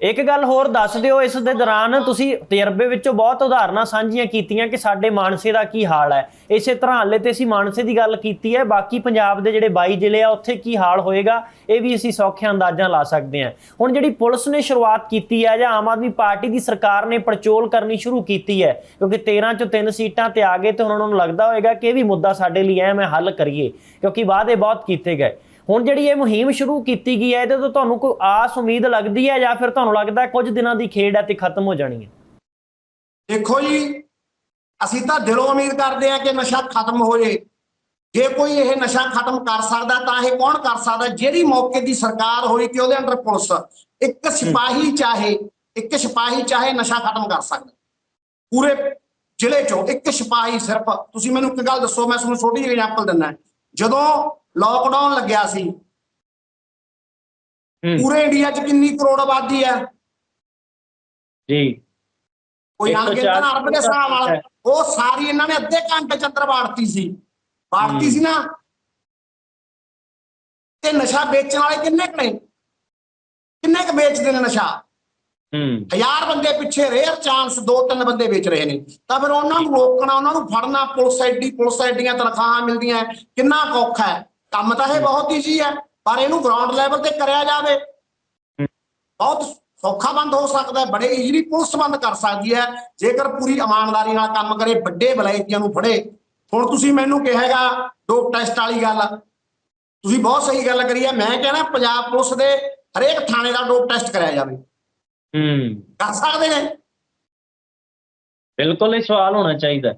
ਇੱਕ ਗੱਲ ਹੋਰ ਦੱਸ ਦਿਓ, ਇਸ ਦੇ ਦੌਰਾਨ ਤੁਸੀਂ ਤਜਰਬੇ ਵਿੱਚੋਂ ਬਹੁਤ ਉਦਾਹਰਨਾਂ ਸਾਂਝੀਆਂ ਕੀਤੀਆਂ ਕਿ ਸਾਡੇ ਮਾਨਸੇ ਦਾ ਕੀ ਹਾਲ ਹੈ। ਇਸੇ ਤਰ੍ਹਾਂ ਹਾਲੇ ਤੇ ਅਸੀਂ ਮਾਨਸੇ ਦੀ ਗੱਲ ਕੀਤੀ ਹੈ, ਬਾਕੀ ਪੰਜਾਬ ਦੇ ਜਿਹੜੇ 22 ਜ਼ਿਲ੍ਹੇ ਆ, ਉੱਥੇ ਕੀ ਹਾਲ ਹੋਏਗਾ, ਇਹ ਵੀ ਅਸੀਂ ਸੌਖੇ ਅੰਦਾਜ਼ਾ ਲਾ ਸਕਦੇ ਹਾਂ। ਹੁਣ ਜਿਹੜੀ ਪੁਲਿਸ ਨੇ ਸ਼ੁਰੂਆਤ ਕੀਤੀ ਹੈ ਜਾਂ ਆਮ ਆਦਮੀ ਪਾਰਟੀ ਦੀ ਸਰਕਾਰ ਨੇ ਪੜਚੋਲ ਕਰਨੀ ਸ਼ੁਰੂ ਕੀਤੀ ਹੈ, ਕਿਉਂਕਿ 13 ਚੋਂ 3 ਸੀਟਾਂ ਤੇ ਆ ਗਏ ਤੇ ਹੁਣ ਉਹਨਾਂ ਨੂੰ ਲੱਗਦਾ ਹੋਏਗਾ ਕਿ ਇਹ ਵੀ ਮੁੱਦਾ ਸਾਡੇ ਲਈ ਹੈ ਮੈਂ ਹੱਲ ਕਰੀਏ, ਕਿਉਂਕਿ ਵਾਅਦੇ ਬਹੁਤ ਕੀਤੇ ਗਏ। ਹੁਣ ਜਿਹੜੀ ਇਹ ਮੁਹਿੰਮ ਸ਼ੁਰੂ ਕੀਤੀ ਗਈ ਹੈ ਇਹਦੇ ਤੋਂ ਤੁਹਾਨੂੰ ਕੋਈ ਆਸ ਉਮੀਦ ਲੱਗਦੀ ਹੈ ਜਾਂ ਫਿਰ ਤੁਹਾਨੂੰ ਲੱਗਦਾ ਕੁਝ ਦਿਨਾਂ ਦੀ ਖੇਡ ਹੈ ਤੇ ਖਤਮ ਹੋ ਜਾਣੀ ਹੈ? ਦੇਖੋ ਜੀ ਅਸੀਂ ਤਾਂ ਦਿਲੋਂ ਉਮੀਦ ਕਰਦੇ ਹਾਂ ਕਿ ਨਸ਼ਾ ਖਤਮ ਹੋ ਜੇ। ਜੇ ਕੋਈ ਇਹ ਨਸ਼ਾ ਖਤਮ ਕਰ ਸਕਦਾ ਤਾਂ ਇਹ ਕੌਣ ਕਰ ਸਕਦਾ? ਜਿਹੜੀ ਮੌਕੇ ਦੀ ਸਰਕਾਰ ਹੋਈ ਕਿ ਉਹਦੇ ਅੰਡਰ ਪੁਲਿਸ ਇੱਕ ਸਿਪਾਹੀ ਚਾਹੇ ਇੱਕ ਸਿਪਾਹੀ ਚਾਹੇ ਨਸ਼ਾ ਖਤਮ ਕਰ ਸਕਦਾ। ਪੂਰੇ ਜ਼ਿਲ੍ਹੇ ਚੋਂ ਇੱਕ ਸਿਪਾਹੀ ਸਿਰਫ। ਤੁਸੀਂ ਮੈਨੂੰ ਇੱਕ ਗੱਲ ਦੱਸੋ ਮੈਂ ਤੁਹਾਨੂੰ ਛੋਟੀ ਜਿਹੀ ਐਗਜ਼ਾਮਪਲ ਦਿੰਦਾ। ਜਦੋਂ ਲੋਕਡਾਊਨ ਲੱਗਿਆ ਸੀ। ਪੂਰੇ ਇੰਡੀਆ 'ਚ ਕਿੰਨੀ ਕਰੋੜ ਆਬਾਦੀ ਹੈ? ਜੀ। ਕੋਈ ਚਾਰ ਅਰਬ ਦੇ ਹਿਸਾਬ ਨਾਲ ਉਹ ਸਾਰੀ ਇਹਨਾਂ ਨੇ ਅੱਧੇ ਘੰਟੇ ਚ ਅੰਦਰ ਵਾੜਤੀ ਸੀ। ਵਾੜਤੀ ਹੂੰ। ਸੀ ਨਾ। ਤੇ ਨਸ਼ਾ ਵੇਚਣ ਵਾਲੇ ਕਿੰਨੇ ਕੁ ਨੇ? ਕਿੰਨੇ ਕੁ ਵੇਚਦੇ ਨੇ ਨਸ਼ਾ? ਹੂੰ। ਹਜ਼ਾਰ ਬੰਦੇ ਪਿੱਛੇ ਰੇਅਰ ਚਾਂਸ ਦੋ ਤਿੰਨ ਬੰਦੇ ਵੇਚ ਰਹੇ ਨੇ। ਤਾਂ ਫਿਰ ਉਹਨਾਂ ਨੂੰ ਰੋਕਣਾ ਉਹਨਾਂ ਨੂੰ ਫੜਨਾ ਪੁਲਿਸ ਐਡੀ ਪੁਲਿਸ ਐਡੀਆਂ ਤਨਖਾਹਾਂ ਮਿਲਦੀਆਂ ਕਿੰਨਾ ਔਖਾ ਹੈ? ਕੰਮ ਤਾਂ ਇਹ ਬਹੁਤ ਈਜ਼ੀ ਹੈ ਪਰ ਇਹਨੂੰ ਗਰਾਊਂਡ ਲੈਵਲ ਤੇ ਕਰਿਆ ਜਾਵੇ। ਬਹੁਤ ਸੌਖਾ ਬੰਦ ਹੋ ਸਕਦਾ ਹੈ ਬੜੇ ਈਜ਼ੀਲੀ ਪੁਲਿਸ ਬੰਦ ਕਰ ਸਕਦੀ ਹੈ। ਜੇਕਰ ਪੂਰੀ ਇਮਾਨਦਾਰੀ ਨਾਲ ਕੰਮ ਕਰੇ ਵੱਡੇ ਬਲੈਤੀਆਂ ਨੂੰ ਫੜੇ। ਹੁਣ ਤੁਸੀਂ ਮੈਨੂੰ ਕਿਹਾਗਾ ਡੋਪ ਟੈਸਟ ਵਾਲੀ ਗੱਲ। ਤੁਸੀਂ ਬਹੁਤ ਸਹੀ ਗੱਲ ਕਰੀ ਹੈ ਮੈਂ ਕਹਿੰਦਾ ਪੰਜਾਬ ਪੁਲਿਸ ਦੇ ਹਰੇਕ ਥਾਣੇ ਦਾ ਡੋਪ ਟੈਸਟ ਕਰਾਇਆ ਜਾਵੇ। ਹੂੰ। ਕਰ ਸਕਦੇ ਨੇ? ਬਿਲਕੁਲ ਇਹ ਸਵਾਲ ਹੋਣਾ ਚਾਹੀਦਾ।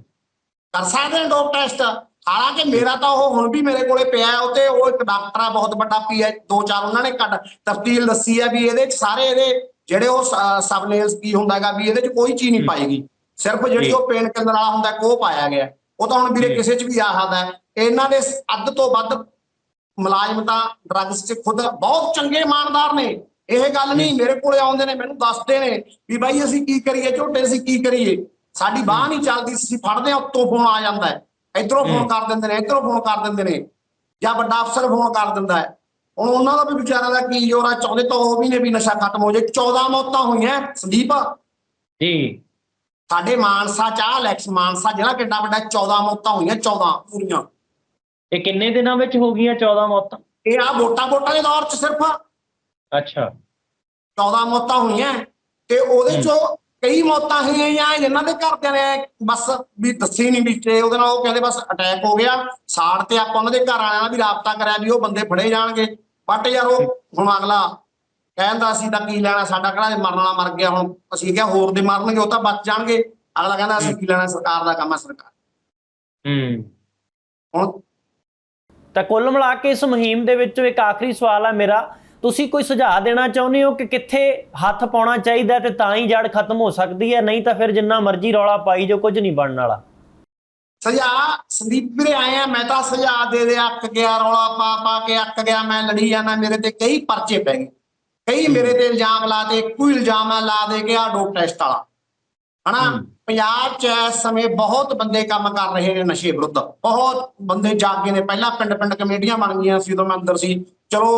ਕਰ ਸਕਦੇ ਨੇ ਡੋਪ ਟੈਸਟ? ਹਾਲਾਂਕਿ ਮੇਰਾ ਤਾਂ ਉਹ ਹੁਣ ਵੀ ਮੇਰੇ ਕੋਲੇ ਪਿਆ ਹੈ ਉਤੇ ਉਹ ਇੱਕ ਡਾਕਟਰ ਆ ਬਹੁਤ ਵੱਡਾ ਪੀ ਹੈ ਦੋ ਚਾਰ ਉਹਨਾਂ ਨੇ ਕੱਢ ਤਫਤੀਲ ਦੱਸੀ ਹੈ ਵੀ ਇਹਦੇ ਚ ਸਾਰੇ ਇਹਦੇ ਜਿਹੜੇ ਉਹ ਸਬ ਨੇਲਸ ਕੀ ਹੁੰਦਾ ਹੈਗਾ ਵੀ ਇਹਦੇ ਚ ਕੋਈ ਚੀਜ਼ ਨਹੀਂ ਪਾਏਗੀ। ਸਿਰਫ ਜਿਹੜੀ। ਉਹ ਪੇਨ ਕਿਲਰ ਵਾਲਾ ਹੁੰਦਾ ਕੋ ਪਾਇਆ ਗਿਆ। ਉਹ ਤਾਂ ਹੁਣ ਵੀਰੇ। ਕਿਸੇ ਚ ਵੀ ਆ ਸਕਦਾ ਇਹਨਾਂ ਦੇ ਸ- ਅੱਧ ਤੋਂ ਵੱਧ ਮੁਲਾਜ਼ਮ ਤਾਂ ਡਰੱਗਸ 'ਚ ਖੁਦ ਬਹੁਤ ਚੰਗੇ ਇਮਾਨਦਾਰ ਨੇ। ਇਹ ਗੱਲ ਨਹੀਂ ਮੇਰੇ ਕੋਲੇ ਆਉਂਦੇ ਨੇ ਮੈਨੂੰ ਦੱਸਦੇ ਨੇ ਵੀ ਬਾਈ ਅਸੀਂ ਕੀ ਕਰੀਏ ਝੋਟੇ ਅਸੀਂ ਕੀ ਕਰੀਏ? ਸਾਡੀ ਬਾਹ ਨਹੀਂ ਚੱਲਦੀ ਅਸੀਂ ਫੜਦੇ ਆ ਉੱਤੋਂ ਫੋਨ ਆ ਜਾਂਦਾ ਇਧਰੋਂ ਫੋਨ। ਕਰ ਦਿੰਦੇ ਨੇ ਇਧਰੋਂ ਫੋਨ ਕਰ ਦਿੰਦੇ ਨੇ ਜਾਂ ਵੱਡਾ ਅਫਸਰ ਫੋਨ ਕਰ ਦਿੰਦਾ ਹੈ। ਹੁਣ ਉਹਨਾਂ ਦਾ ਵੀ ਵਿਚਾਰਾਂ ਦਾ ਕੀ ਜੋਰ ਆ ਚਾਹੁੰਦੇ ਤਾਂ ਉਹ ਵੀ ਨੇ ਵੀ ਨਸ਼ਾ ਖਤਮ ਹੋ ਜਾਏ 14 ਮੌਤਾਂ ਹੋਈਆਂ ਸੰਦੀਪ। ਜੀ। ਸਾਡੇ ਮਾਨਸਾ ਚਾਹ ਲੈਕਸ ਮਾਨਸਾ ਜਿਹੜਾ ਕਿੱਡਾ ਵੱਡਾ 14 ਮੌਤਾਂ ਹੋਈਆਂ 14 ਪੂਰੀਆਂ। ਇਹ ਕਿੰਨੇ ਦਿਨਾਂ ਵਿੱਚ ਹੋ ਗਈਆਂ 14 ਮੌਤਾਂ? ਇਹ ਆ ਵੋਟਾਂ ਵੋਟਾਂ ਦੇ ਦੌਰ 'ਚ ਸਿਰਫ। ਅੱਛਾ। 14 ਮੌਤਾਂ ਹੋਈਆਂ ਤੇ ਉਹਦੇ। ਚੋਂ ਕਈ ਮੌਤਾਂ ਹੋਈਆਂ ਜਿਨ੍ਹਾਂ ਦੇ ਘਰਦਿਆਂ ਨੇ ਬਸ ਵੀ ਦੱਸੀ ਨਹੀਂ ਵਿੱਚ ਉਹਦੇ ਨਾਲ ਉਹ ਕਹਿੰਦੇ ਬਸ ਅਟੈਕ ਹੋ ਗਿਆ ਸਾੜ ਤੇ ਆਪਾਂ ਉਹਨਾਂ ਦੇ ਘਰ ਵਾਲਿਆਂ ਨਾਲ ਵੀ ਰਾਬਤਾ ਕਰਿਆ ਵੀ ਉਹ ਬੰਦੇ ਫੜੇ ਜਾਣਗੇ। ਬਟ ਯਾਰ ਉਹ ਹੁਣ ਅਗਲਾ ਕਹਿੰਦਾ ਅਸੀਂ ਤਾਂ ਕੀ ਲੈਣਾ ਸਾਡਾ ਕਿਹੜਾ ਮਰਨ ਵਾਲਾ ਮਰ ਗਿਆ ਹੁਣ ਅਸੀਂ ਕਿਹਾ ਹੋਰ ਦੇ ਮਰਨਗੇ ਉਹ ਤਾਂ ਬਚ ਜਾਣਗੇ। ਅਗਲਾ ਕਹਿੰਦਾ ਅਸੀਂ ਕੀ ਲੈਣਾ ਸਰਕਾਰ ਦਾ ਕੰਮ ਹੈ ਸਰਕਾਰ। ਹੂੰ। ਹੁਣ ਤਾਂ ਕੁੱਲ ਮਿਲਾ ਕੇ ਇਸ ਮੁਹਿੰਮ ਦੇ ਵਿੱਚੋਂ ਇੱਕ ਆਖਰੀ ਸਵਾਲ ਹੈ ਮੇਰਾ। ਤੁਸੀਂ ਕੋਈ ਸੁਝਾਅ ਦੇਣਾ ਚਾਹੁੰਦੇ ਹੋ ਕਿ ਕਿੱਥੇ ਹੱਥ ਪਾਉਣਾ ਚਾਹੀਦਾ ਤੇ ਤਾਂ ਹੀ ਜੜ ਖਤਮ ਹੋ ਸਕਦੀ ਹੈ? ਨਹੀਂ ਤਾਂ ਫਿਰ ਜਿੰਨਾ ਮਰਜ਼ੀ ਰੌਲਾ ਪਾਈ ਜੋ ਕੁਝ ਨਹੀਂ ਬਣਨ ਵਾਲਾ। ਸਜਾ ਸੰਦੀਪ ਵੀਰੇ ਆਏ ਆ ਮੈਂ ਤਾਂ ਸਜਾ ਦੇ ਦੇ ਅੱਕ ਗਿਆ ਰੌਲਾ ਪਾ ਪਾ ਕੇ ਅੱਕ ਗਿਆ ਮੈਂ ਲੜੀ ਜਾਣਾ ਮੇਰੇ ਤੇ ਕਈ ਪਰਚੇ ਪੈ ਗਏ। ਕਈ ਮੇਰੇ ਤੇ ਇਲਜ਼ਾਮ ਲਾਤੇ ਇੱਕੋ ਹੀ ਇਲਜ਼ਾਮ ਲਾ ਦੇ ਕੇ ਆ ਡੋਪ ਟੈਸਟ ਵਾਲਾ। ਹਨਾ। ਪੰਜਾਬ ਚ ਇਸ ਸਮੇਂ ਬਹੁਤ ਬੰਦੇ ਕੰਮ ਕਰ ਰਹੇ ਨੇ ਨਸ਼ੇ ਵਿਰੁੱਧ। ਬਹੁਤ ਬੰਦੇ ਜਾਗੇ ਨੇ। ਪਹਿਲਾਂ ਪਿੰਡ ਪਿੰਡ ਕਮੇਟੀਆਂ ਬਣ ਗਈਆਂ ਸੀ ਉਦੋਂ ਮੈਂ ਅੰਦਰ ਸੀ। ਚਲੋ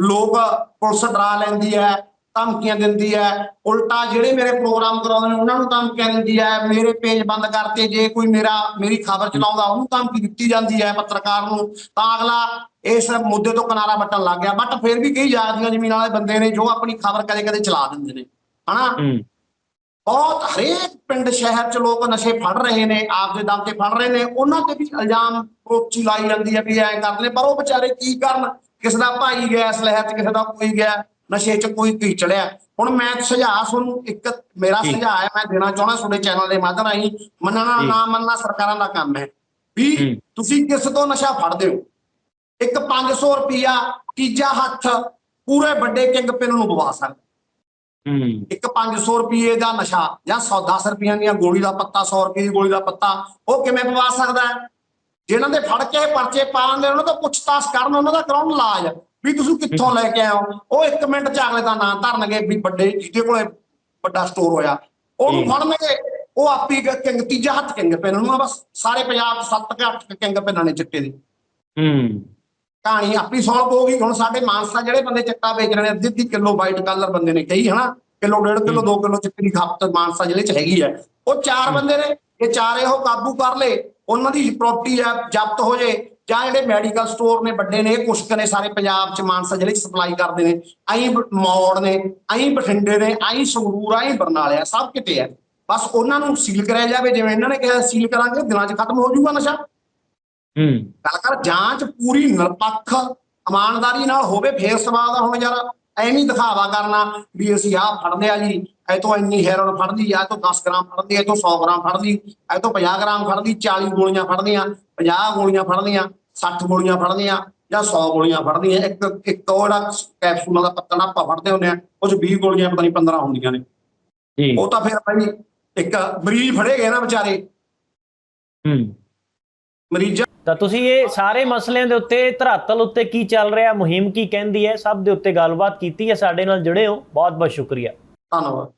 ਲੋਕ ਪੁਲਿਸ ਡਰਾ ਲੈਂਦੀ ਹੈ, ਧਮਕੀਆਂ ਦਿੰਦੀ ਹੈ। ਉਲਟਾ ਜਿਹੜੇ ਮੇਰੇ ਪ੍ਰੋਗਰਾਮ ਕਰਾਉਂਦੇ ਨੇ, ਉਹਨਾਂ ਨੂੰ ਧਮਕੀਆਂ ਦਿੰਦੀ ਹੈ। ਮੇਰੇ ਪੇਜ ਬੰਦ ਕਰਤੇ। ਜੇ ਕੋਈ ਮੇਰਾ, ਮੇਰੀ ਖਬਰ ਚਲਾਉਂਦਾ, ਉਹਨੂੰ ਧਮਕੀ ਦਿੱਤੀ ਜਾਂਦੀ ਹੈ ਪੱਤਰਕਾਰ ਨੂੰ। ਤਾਂ ਅਗਲਾ ਇਸ ਮੁੱਦੇ ਤੋਂ ਕਿਨਾਰਾ ਵੱਟਣ ਲੱਗ ਗਿਆ। ਬਟ ਫਿਰ ਵੀ ਕਈ ਜਾਗਦੀਆਂ ਜ਼ਮੀਨਾਂ ਵਾਲੇ ਬੰਦੇ ਨੇ ਜੋ ਆਪਣੀ ਖਬਰ ਕਦੇ ਕਦੇ ਚਲਾ ਦਿੰਦੇ ਨੇ। ਹਨਾ? ਬਹੁਤ ਹਰੇਕ ਪਿੰਡ ਸ਼ਹਿਰ ਚ ਲੋਕ ਨਸ਼ੇ ਫੜ ਰਹੇ ਨੇ ਆਪਦੇ ਦਮ ਤੇ ਫੜ ਰਹੇ ਨੇ। ਉਹਨਾਂ ਤੇ ਵੀ ਇਲਜ਼ਾਮ ਪ੍ਰੋਚੀ ਲਾਈ ਜਾਂਦੀ ਹੈ ਵੀ ਐਂ ਕਰਦੇ ਨੇ। ਪਰ ਉਹ ਵਿਚਾਰੇ ਕੀ ਕਰਨ? ਕਿਸੇ ਦਾ ਭਾਈ ਗਿਆ ਇਸ ਲਹਿਰ ਚ ਕਿਸੇ ਦਾ ਕੋਈ ਗਿਆ ਨਸ਼ੇ ਚ ਕੋਈ ਕੀ ਚੜਿਆ। ਹੁਣ ਮੈਂ ਸੁਝਾਅ ਤੁਹਾਨੂੰ ਇੱਕ ਮੇਰਾ। ਸੁਝਾਅ ਹੈ ਮੈਂ ਦੇਣਾ ਚਾਹੁੰਦਾ ਤੁਹਾਡੇ ਚੈਨਲ ਦੇ ਮਾਧਿਅਮ ਰਾਹੀਂ। ਮੰਨਣਾ। ਨਾ ਮੰਨਣਾ ਸਰਕਾਰਾਂ ਦਾ ਕੰਮ ਹੈ। ਵੀ। ਤੁਸੀਂ ਕਿਸ ਤੋਂ ਨਸ਼ਾ ਫੜਦੇ ਹੋ? ਇੱਕ 500 ਰੁਪਿਆ ਤੀਜਾ ਹੱਥ ਪੂਰੇ ਵੱਡੇ ਕਿੰਗ ਪਿੰਨ ਨੂੰ ਪਵਾ ਸਕਦਾ। ਇੱਕ 500 ਰੁਪਏ ਦਾ ਨਸ਼ਾ ਜਾਂ 100 10 ਰੁਪਈਆਂ ਦੀਆਂ ਗੋਲੀ ਦਾ ਪੱਤਾ 100 ਰੁਪਏ ਦੀ ਗੋਲੀ ਦਾ ਪੱਤਾ ਉਹ ਕਿਵੇਂ ਪਵਾ ਸਕਦਾ ਜਿਨ੍ਹਾਂ ਦੇ ਫੜ ਕੇ ਪਰਚੇ ਪਾਉਂਦੇ ਉਹਨਾਂ ਤੋਂ ਪੁੱਛਤਾਛ ਕਰਨ ਉਹਨਾਂ ਦਾ ਕਰਾਉਣ ਇਲਾਜ ਵੀ ਤੁਸੀਂ ਕਿੱਥੋਂ ਲੈ ਕੇ ਹੋ? ਉਹ ਇੱਕ ਮਿੰਟ ਚ ਅਗਲੇ ਦਾ ਨਾਂ ਧਰਨਗੇ ਵੀ ਵੱਡੇ ਜਿਹਦੇ ਕੋਲੇ ਵੱਡਾ ਸਟੋਰ ਹੋਇਆ। ਉਹਨੂੰ। ਫੜਨਗੇ ਉਹ ਆਪੀ ਕਿੰਗ ਤੀਜਾ ਹੱਥ ਕਿੰਗ ਪੈਨ ਨੂੰ ਬਸ। ਸਾਰੇ ਪੰਜਾਬ 'ਚ ਸੱਤ ਕਿ ਅੱਠ ਕਿੰਗ ਪੈਨਾਂ ਨੇ ਚਿੱਟੇ ਦੇ। ਹੂੰ। ਕਹਾਣੀ ਆਪੀ ਸੌਲਵ ਹੋ ਗਈ। ਹੁਣ ਸਾਡੇ ਮਾਨਸਾ ਜਿਹੜੇ ਬੰਦੇ ਚੱਟਾ ਵੇਚ ਰਹੇ ਨੇ ਅੱਧੀ ਅੱਧੀ ਕਿਲੋ ਵਾਈਟ ਕਲਰ ਬੰਦੇ ਨੇ ਕਈ ਹਨਾ? ਕਿਲੋ ਡੇਢ ਕਿਲੋ 2 ਕਿਲੋ ਚਿੱਟੇ ਖਪਤ ਮਾਨਸਾ ਜ਼ਿਲ੍ਹੇ ਚ ਹੈਗੀ ਹੈ। ਉਹ ਚਾਰ ਬੰਦੇ ਨੇ, ਇਹ ਚਾਰੇ ਉਹ ਕਾਬੂ ਕਰ ਲਏ। ਉਹਨਾਂ ਦੀ ਪ੍ਰਾਪਰਟੀ ਆ ਜ਼ਬਤ ਹੋ ਜੇ। ਜਾਂ ਜਿਹੜੇ ਮੈਡੀਕਲ ਸਟੋਰ ਨੇ, ਵੱਡੇ ਨੇ, ਇਹ ਕੁਸ਼ਕ ਨੇ ਸਾਰੇ ਪੰਜਾਬ ਚ, ਮਾਨਸਾ ਜ਼ਿਲ੍ਹੇ ਚ ਸਪਲਾਈ ਕਰਦੇ ਨੇ। ਆਈ ਮੌੜ ਨੇ ਆਈ ਬਠਿੰਡੇ ਨੇ ਆਈ ਸੰਗਰੂਰ ਆਈ ਬਰਨਾਲੇ ਆ ਸਭ ਕਿਤੇ ਹੈ। ਬਸ ਉਹਨਾਂ ਨੂੰ ਸੀਲ ਕਰਿਆ ਜਾਵੇ। ਜਿਵੇਂ ਇਹਨਾਂ ਨੇ ਕਿਹਾ ਸੀਲ ਕਰਾਂਗੇ, ਦਿਨਾਂ 'ਚ ਖਤਮ ਹੋ ਜਾਊਗਾ ਨਸ਼ਾ। ਹੂੰ। ਗੱਲ ਕਰ ਜਾਂਚ ਪੂਰੀ ਨਿਰਪੱਖ ਇਮਾਨਦਾਰੀ ਨਾਲ ਹੋਵੇ ਫੇਰ ਸਵਾਦ ਆ ਹੁਣ ਯਾਰ। ਐਵੇਂ ਦਿਖਾਵਾ ਕਰਨਾ ਵੀ ਅਸੀਂ ਆਹ ਫੜਦੇ ਆ ਜੀ ਐ ਤੋਂ ਇੰਨੀ ਹੈਰੋਨ ਫੜਦੀ ਆ ਤੋਂ 10 ਗ੍ਰਾਮ ਫੜਦੀ ਐ ਤੋਂ 100 ਗ੍ਰਾਮ ਫੜਦੀ ਐ ਤੋਂ 50 ਗ੍ਰਾਮ ਫੜਦੀ 40 ਗੋਲੀਆਂ ਫੜਦੀਆਂ 50 ਗੋਲੀਆਂ ਫੜਦੀਆਂ 60 ਗੋਲੀਆਂ ਫੜਦੀਆਂ ਜਾਂ 100 ਗੋਲੀਆਂ ਫੜਦੀਆਂ। ਇੱਕ ਇੱਕ ਜਿਹੜਾ ਕੈਪਸੂਲਾਂ ਦਾ ਪੱਤਾ ਨਾ ਆਪਾਂ ਫੜਦੇ ਹੁੰਦੇ ਆ ਉਹ ਚ 20 ਗੋਲੀਆਂ ਪਤਾ ਨਹੀਂ 15 ਹੁੰਦੀਆਂ ਨੇ। ਜੀ। ਉਹ ਤਾਂ ਫਿਰ ਭਾਈ ਇੱਕ ਮਰੀਜ਼ ਫੜੇ ਗਏ ਨਾ ਵਿਚਾਰੇ। ਹੂੰ। ਮਰੀਜ਼ਾਂ ਤਾਂ ਤੁਸੀਂ ਇਹ ਸਾਰੇ ਮਸਲਿਆਂ ਦੇ ਉੱਤੇ, ਧਰਾਤਲ ਉੱਤੇ ਕੀ ਚੱਲ ਰਿਹਾ, ਮੁਹਿੰਮ ਕੀ ਕਹਿੰਦੀ ਹੈ, ਸਭ ਦੇ ਉੱਤੇ ਗੱਲਬਾਤ ਕੀਤੀ ਹੈ, ਸਾਡੇ ਨਾਲ ਜੁੜੇ ਹੋ। ਬਹੁਤ ਬਹੁਤ ਸ਼ੁਕਰੀਆ। ਧੰਨਵਾਦ।